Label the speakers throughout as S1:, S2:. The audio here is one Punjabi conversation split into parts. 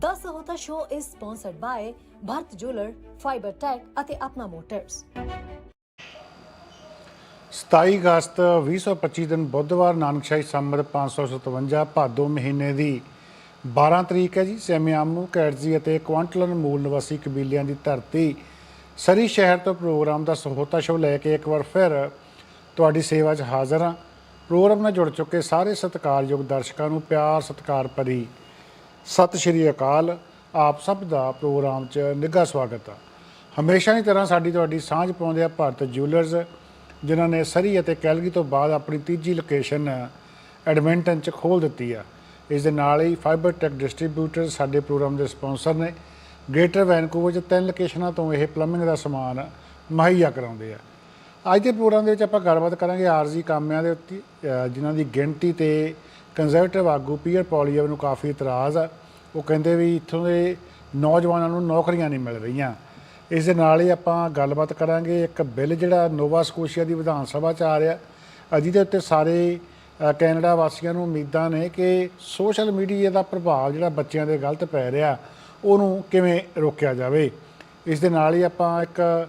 S1: 10 ਹੋਤਾ show is sponsored by Bharat jeweller fibre tech ਅਤੇ ਆਪਣਾ ਮੋਟਰਸ
S2: 27 ਅਗਸਤ 2025 ਦਿਨ ਬੁੱਧਵਾਰ, ਨਾਨਕਸ਼ਾਹੀ ਸੰਮਤ 557 ਭਾਦੋ ਮਹੀਨੇ ਦੀ। 12 ਤਰੀਕ ਹੈ ਜੀ, ਸੈਮਿਆਮੂ, ਕੈਟਜ਼ੀ ਅਤੇ ਕੁਆਂਟਲਨ ਮੂਲ ਨਿਵਾਸੀ ਕਬੀਲਿਆਂ ਦੀ ਧਰਤੀ। ਸਰੀ ਸ਼ਹਿਰ ਤੋਂ ਪ੍ਰੋਗਰਾਮ ਦਾ ਸਹੋਤਾ ਸ਼ੋ ਲੈ ਕੇ ਇੱਕ ਵਾਰ ਫਿਰ ਤੁਹਾਡੀ ਸੇਵਾ 'ਚ ਹਾਜ਼ਰ ਹਾਂ। ਪ੍ਰੋਗਰਾਮ ਨਾਲ ਜੁੜ ਚੁੱਕੇ ਸਾਰੇ ਸਤਿਕਾਰਯੋਗ ਦਰਸ਼ਕਾਂ ਨੂੰ ਪਿਆਰ ਸਤਿਕਾਰ ਭਰੀ ਸਤਿ ਸ਼੍ਰੀ ਅਕਾਲ। ਆਪ ਸਭ ਦਾ ਪ੍ਰੋਗਰਾਮ 'ਚ ਨਿੱਘਾ ਸਵਾਗਤ ਆ। ਹਮੇਸ਼ਾ ਦੀ ਤਰ੍ਹਾਂ ਸਾਡੀ ਤੁਹਾਡੀ ਸਾਂਝ ਪਾਉਂਦੇ ਆ ਭਾਰਤ ਜੁਐਲਰਸ ਜਿਨ੍ਹਾਂ ਨੇ ਸਰੀ ਅਤੇ ਕੈਲਗੀ ਤੋਂ ਬਾਅਦ ਆਪਣੀ ਤੀਜੀ ਲੋਕੇਸ਼ਨ ਐਡਮਿੰਟਨ 'ਚ ਖੋਲ ਦਿੱਤੀ ਆ। ਇਸ ਦੇ ਨਾਲ ਹੀ ਫਾਈਬਰ ਟੈਕ ਡਿਸਟ੍ਰੀਬਿਊਟਰ ਸਾਡੇ ਪ੍ਰੋਗਰਾਮ ਦੇ ਸਪਾਂਸਰ ਨੇ। ਗ੍ਰੇਟਰ ਵੈਨਕੂਵਰ 'ਚ ਤਿੰਨ ਲੋਕੇਸ਼ਨਾਂ ਤੋਂ ਇਹ ਪਲੰਬਿੰਗ ਦਾ ਸਮਾਨ ਮੁਹੱਈਆ ਕਰਾਉਂਦੇ ਆ। ਅੱਜ ਦੇ ਪ੍ਰੋਗਰਾਮ ਦੇ ਵਿੱਚ ਆਪਾਂ ਗੱਲਬਾਤ ਕਰਾਂਗੇ ਆਰਜ਼ੀ ਕਾਮਿਆਂ ਦੇ ਉੱਤੇ ਜਿਨ੍ਹਾਂ ਦੀ ਗਿਣਤੀ ਤੇ ਕੰਜ਼ਰਵੇਟਿਵ ਆਗੂ ਪੀਅਰ ਪੋਲੀਅਰ ਨੂੰ ਕਾਫੀ ਇਤਰਾਜ਼ ਆ। ਉਹ ਕਹਿੰਦੇ ਵੀ ਇੱਥੋਂ ਦੇ ਨੌਜਵਾਨਾਂ ਨੂੰ ਨੌਕਰੀਆਂ ਨਹੀਂ ਮਿਲ ਰਹੀਆਂ। ਇਸ ਦੇ ਨਾਲ ਹੀ ਆਪਾਂ ਗੱਲਬਾਤ ਕਰਾਂਗੇ, ਇੱਕ ਬਿੱਲ ਜਿਹੜਾ ਨੋਵਾ ਸਕੋਸ਼ੀਆ ਦੀ ਵਿਧਾਨ ਸਭਾ 'ਚ ਆ ਰਿਹਾ। ਜਿਹਦੇ ਉੱਤੇ ਸਾਰੇ ਕੈਨੇਡਾ ਵਾਸੀਆਂ ਨੂੰ ਉਮੀਦਾਂ ਨੇ ਕਿ ਸੋਸ਼ਲ ਮੀਡੀਆ ਦਾ ਪ੍ਰਭਾਵ ਜਿਹੜਾ ਬੱਚਿਆਂ ਦੇ ਗਲਤ ਪੈ ਰਿਹਾ, ਉਹਨੂੰ ਕਿਵੇਂ ਰੋਕਿਆ ਜਾਵੇ। ਇਸ ਦੇ ਨਾਲ ਹੀ ਆਪਾਂ ਇੱਕ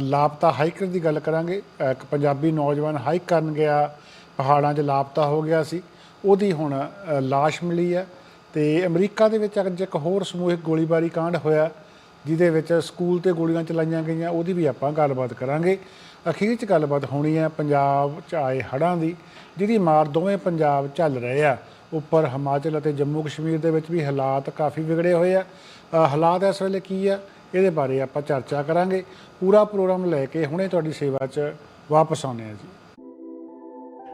S2: ਲਾਪਤਾ ਹਾਈਕਰ ਦੀ ਗੱਲ ਕਰਾਂਗੇ। ਇੱਕ ਪੰਜਾਬੀ ਨੌਜਵਾਨ ਹਾਈਕ ਕਰਨ ਗਿਆ, ਪਹਾੜਾਂ 'ਚ ਲਾਪਤਾ ਹੋ ਗਿਆ ਸੀ। ਉਹਦੀ ਹੁਣ ਅ, ਲਾਸ਼ ਮਿਲੀ ਹੈ ਤੇ ਅਮਰੀਕਾ ਦੇ ਵਿੱਚ ਅੱਜ ਇੱਕ ਹੋਰ ਸਮੂਹਿਕ ਗੋਲੀਬਾਰੀ ਕਾਂਡ ਹੋਇਆ ਜਿਹਦੇ ਵਿੱਚ ਸਕੂਲ ਤੇ ਗੋਲੀਆਂ ਚਲਾਈਆਂ ਗਈਆਂ ਉਹਦੀ ਵੀ ਆਪਾਂ ਗੱਲਬਾਤ ਕਰਾਂਗੇ। ਅਖੀਰ 'ਚ ਗੱਲਬਾਤ ਹੋਣੀ ਹੈ ਪੰਜਾਬ 'ਚ ਆਏ ਹੜ੍ਹਾਂ ਦੀ ਜਿਹਦੀ ਮਾਰ ਦੋਵੇਂ ਪੰਜਾਬ ਝੱਲ ਰਹੇ ਆ। ਉੱਪਰ ਹਿਮਾਚਲ ਅਤੇ ਜੰਮੂ ਕਸ਼ਮੀਰ ਦੇ ਵਿੱਚ ਵੀ ਹਾਲਾਤ ਕਾਫੀ ਵਿਗੜੇ ਹੋਏ ਆ। ਹਾਲਾਤ ਇਸ ਵੇਲੇ ਕੀ ਆ ਇਹਦੇ ਬਾਰੇ ਆਪਾਂ ਚਰਚਾ ਕਰਾਂਗੇ। ਪੂਰਾ ਪ੍ਰੋਗਰਾਮ ਲੈ ਕੇ ਹੁਣੇ ਤੁਹਾਡੀ ਸੇਵਾ 'ਚ ਵਾਪਸ ਆਉਂਦੇ ਆ ਜੀ।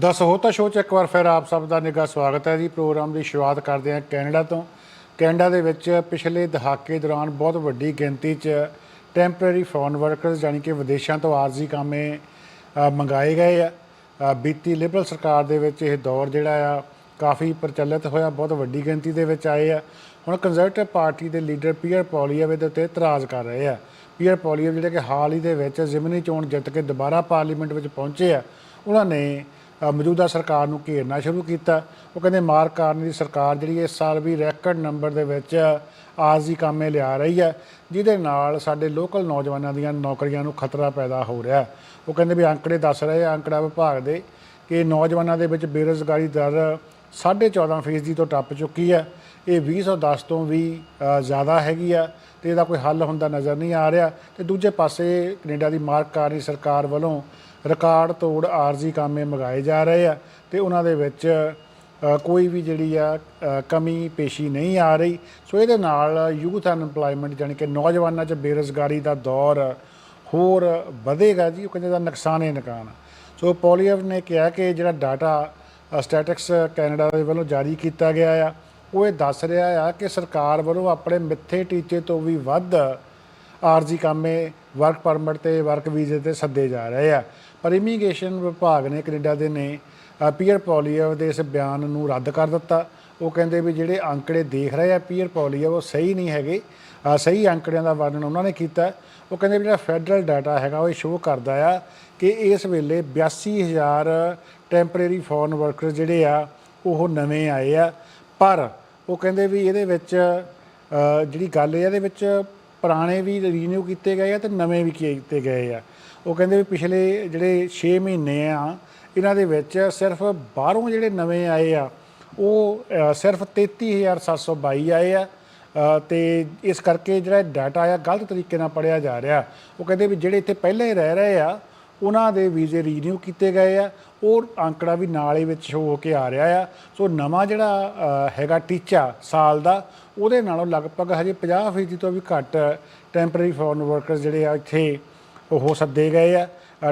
S2: ਦਸ ਹੋਤਾ ਸ਼ੋਅ 'ਚ ਇੱਕ ਵਾਰ ਫਿਰ ਆਪ ਸਭ ਦਾ ਨਿੱਘਾ ਸਵਾਗਤ ਹੈ ਜੀ। ਪ੍ਰੋਗਰਾਮ ਦੀ ਸ਼ੁਰੂਆਤ ਕਰਦੇ ਹਾਂ ਕੈਨੇਡਾ ਤੋਂ। ਕੈਨੇਡਾ ਦੇ ਵਿੱਚ ਪਿਛਲੇ ਦਹਾਕੇ ਦੌਰਾਨ ਬਹੁਤ ਵੱਡੀ ਗਿਣਤੀ 'ਚ ਟੈਂਪਰੇਰੀ ਫੋਰਨ ਵਰਕਰਸ ਯਾਨੀ ਕਿ ਵਿਦੇਸ਼ਾਂ ਤੋਂ ਆਰਜ਼ੀ ਕਾਮੇ ਅ, ਮੰਗਾਏ ਗਏ ਆ। ਅ, ਬੀਤੀ ਲਿਬਰਲ ਸਰਕਾਰ ਦੇ ਵਿੱਚ ਇਹ ਦੌਰ ਜਿਹੜਾ ਆ ਕਾਫੀ ਪ੍ਰਚਲਿਤ ਹੋਇਆ ਬਹੁਤ ਵੱਡੀ ਗਿਣਤੀ ਦੇ ਵਿੱਚ ਆਏ ਆ। ਹੁਣ ਕੰਜ਼ਰਵੇਟਿਵ ਪਾਰਟੀ ਦੇ ਲੀਡਰ ਪੀਅਰ ਪੋਲੀਅਵ ਦੇ ਉੱਤੇ ਇਤਰਾਜ਼ ਕਰ ਰਹੇ ਆ। ਪੀਅਰ ਪੋਲੀਅਵ ਜਿਹੜੇ ਕਿ ਹਾਲ ਹੀ ਦੇ ਵਿੱਚ ਜ਼ਿਮਨੀ ਚੋਣ ਜਿੱਤ ਕੇ ਦੁਬਾਰਾ ਪਾਰਲੀਮੈਂਟ ਵਿੱਚ ਪਹੁੰਚੇ ਆ ਉਹਨਾਂ ਨੇ ਮੌਜੂਦਾ ਸਰਕਾਰ ਨੂੰ ਘੇਰਨਾ ਸ਼ੁਰੂ ਕੀਤਾ। ਉਹ ਕਹਿੰਦੇ ਮਾਰਕ ਕਾਰਨੀ ਦੀ ਸਰਕਾਰ ਜਿਹੜੀ ਇਸ ਸਾਲ ਵੀ ਰੈਕਡ ਨੰਬਰ ਦੇ ਵਿੱਚ ਆਰਜ਼ੀ ਕਾਮੇ ਲਿਆ ਰਹੀ ਹੈ, ਜਿਹਦੇ ਨਾਲ ਸਾਡੇ ਲੋਕਲ ਨੌਜਵਾਨਾਂ ਦੀਆਂ ਨੌਕਰੀਆਂ ਨੂੰ ਖਤਰਾ ਪੈਦਾ ਹੋ ਰਿਹਾ ਉਹ ਕਹਿੰਦੇ ਵੀ ਅੰਕੜੇ ਦੱਸ ਰਹੇ ਆ, ਅੰਕੜਾ ਵਿਭਾਗ ਦੇ, ਕਿ ਨੌਜਵਾਨਾਂ ਦੇ ਵਿੱਚ ਬੇਰੁਜ਼ਗਾਰੀ ਦਰ 14.5% ਫੀਸਦੀ ਤੋਂ ਟੱਪ ਚੁੱਕੀ ਹੈ। ਇਹ 2010 ਤੋਂ ਵੀ ਜ਼ਿਆਦਾ ਹੈਗੀ ਆ ਤੇ ਇਹਦਾ ਕੋਈ ਹੱਲ ਹੁੰਦਾ ਨਜ਼ਰ ਨਹੀਂ ਆ ਰਿਹਾ। ਤੇ ਦੂਜੇ ਪਾਸੇ ਕੈਨੇਡਾ ਦੀ ਮਾਰਕ ਕਾਰਨੀ ਸਰਕਾਰ ਵੱਲੋਂ ਰਿਕਾਰਡ ਤੋੜ ਆਰਜ਼ੀ ਕਾਮੇ ਮੰਗਾਏ ਜਾ ਰਹੇ ਆ ਤੇ ਉਹਨਾਂ ਦੇ ਵਿੱਚ ਕੋਈ ਵੀ ਜਿਹੜੀ ਆ ਕਮੀ ਪੇਸ਼ੀ ਨਹੀਂ ਆ ਰਹੀ। ਸੋ ਇਹਦੇ ਨਾਲ ਯੂਥ ਅਨਪਲਾਈਮੈਂਟ ਜਾਣੀ ਕਿ ਨੌਜਵਾਨਾਂ 'ਚ ਬੇਰੁਜ਼ਗਾਰੀ ਦਾ ਦੌਰ ਹੋਰ ਵਧੇਗਾ ਜੀ, ਉਹ ਕਹਿੰਦੇ ਦਾ ਨੁਕਸਾਨ ਹੀ ਨੁਕਸਾਨ ਸੋ ਪੋਲੀਅਵ ਨੇ ਕਿਹਾ ਕਿ ਜਿਹੜਾ ਡਾਟਾ ਸਟੈਟਿਕਸ ਕੈਨੇਡਾ ਦੇ ਵੱਲੋਂ ਜਾਰੀ ਕੀਤਾ ਗਿਆ ਆ, ਉਹ ਇਹ ਦੱਸ ਰਿਹਾ ਆ ਕਿ ਸਰਕਾਰ ਵੱਲੋਂ ਆਪਣੇ ਮਿੱਥੇ ਟੀਚੇ ਤੋਂ ਵੀ ਵੱਧ ਆਰਜ਼ੀ ਕਾਮੇ, ਵਰਕ ਪਰਮਿਟ ਤੇ ਵਰਕ ਵੀਜ਼ੇ ਤੇ ਸੱਦੇ ਜਾ ਰਹੇ ਆ। ਪਰ ਇਮੀਗ੍ਰੇਸ਼ਨ ਵਿਭਾਗ ਨੇ ਕੈਨੇਡਾ ਦੇ ਨੇ ਪੀਅਰ ਪੋਲੀਅਰ ਦੇ ਇਸ ਬਿਆਨ ਨੂੰ ਰੱਦ ਕਰ ਦਿੱਤਾ। ਉਹ ਕਹਿੰਦੇ ਵੀ ਜਿਹੜੇ ਅੰਕੜੇ ਦੇਖ ਰਹੇ ਆ ਪੀਅਰ ਪੋਲੀ ਉਹ ਸਹੀ ਨਹੀਂ ਹੈਗੇ। ਸਹੀ ਅੰਕੜਿਆਂ ਦਾ ਵਰਣਨ ਉਹਨਾਂ ਨੇ ਕੀਤਾ। ਉਹ ਕਹਿੰਦੇ ਵੀ ਜਿਹੜਾ ਫੈਡਰਲ ਡਾਟਾ ਹੈਗਾ, ਉਹ ਸ਼ੋਅ ਕਰਦਾ ਆ ਕਿ ਇਸ ਵੇਲੇ 82000 ਟੈਂਪਰੇਰੀ ਫੋਰਨ ਵਰਕਰ ਜਿਹੜੇ ਆ, ਉਹ ਨਵੇਂ ਆਏ ਆ। ਪਰ ਉਹ ਕਹਿੰਦੇ ਵੀ ਇਹਦੇ ਵਿੱਚ ਜਿਹੜੀ ਗੱਲ ਹੈ ਇਹਦੇ ਵਿੱਚ ਪੁਰਾਣੇ ਵੀ ਰੀਨਿਊ ਕੀਤੇ ਗਏ ਆ ਤੇ ਨਵੇਂ ਵੀ ਕੀਤੇ ਗਏ ਆ। ਉਹ ਕਹਿੰਦੇ ਵੀ ਪਿਛਲੇ ਜਿਹੜੇ 6 ਮਹੀਨੇ ਆ ਇਹਨਾਂ ਦੇ ਵਿੱਚ ਸਿਰਫ ਬਾਹਰੋਂ ਜਿਹੜੇ ਨਵੇਂ ਆਏ ਆ ਉਹ ਅ, ਸਿਰਫ 33722 ਆਏ ਆ। ਅ, ਤੇ ਇਸ ਕਰਕੇ ਜਿਹੜਾ ਡਾਟਾ ਆ ਗਲਤ ਤਰੀਕੇ ਨਾਲ ਪੜਿਆ ਜਾ ਰਿਹਾ। ਉਹ ਕਹਿੰਦੇ ਵੀ ਜਿਹੜੇ ਇੱਥੇ ਪਹਿਲਾਂ ਹੀ ਰਹਿ ਰਹੇ ਆ ਉਹਨਾਂ ਦੇ ਵੀਜ਼ੇ ਰੀਨਿਊ ਕੀਤੇ ਗਏ ਆ। ਉਹ ਅੰਕੜਾ ਵੀ ਨਾਲ ਹੀ ਵਿੱਚ ਸ਼ੋ ਹੋ ਕੇ ਆ ਰਿਹਾ ਆ। ਸੋ ਨਵਾਂ ਜਿਹੜਾ ਹੈਗਾ ਟੀਚਾ ਸਾਲ ਦਾ, ਉਹਦੇ ਨਾਲੋਂ ਲਗਭਗ ਹਜੇ 50% ਤੋਂ ਵੀ ਘੱਟ ਟੈਂਪਰੇਰੀ ਫੋਰਨ ਵਰਕਰਸ ਜਿਹੜੇ ਆ ਇੱਥੇ ਉਹ ਸੱਦੇ ਗਏ ਆ।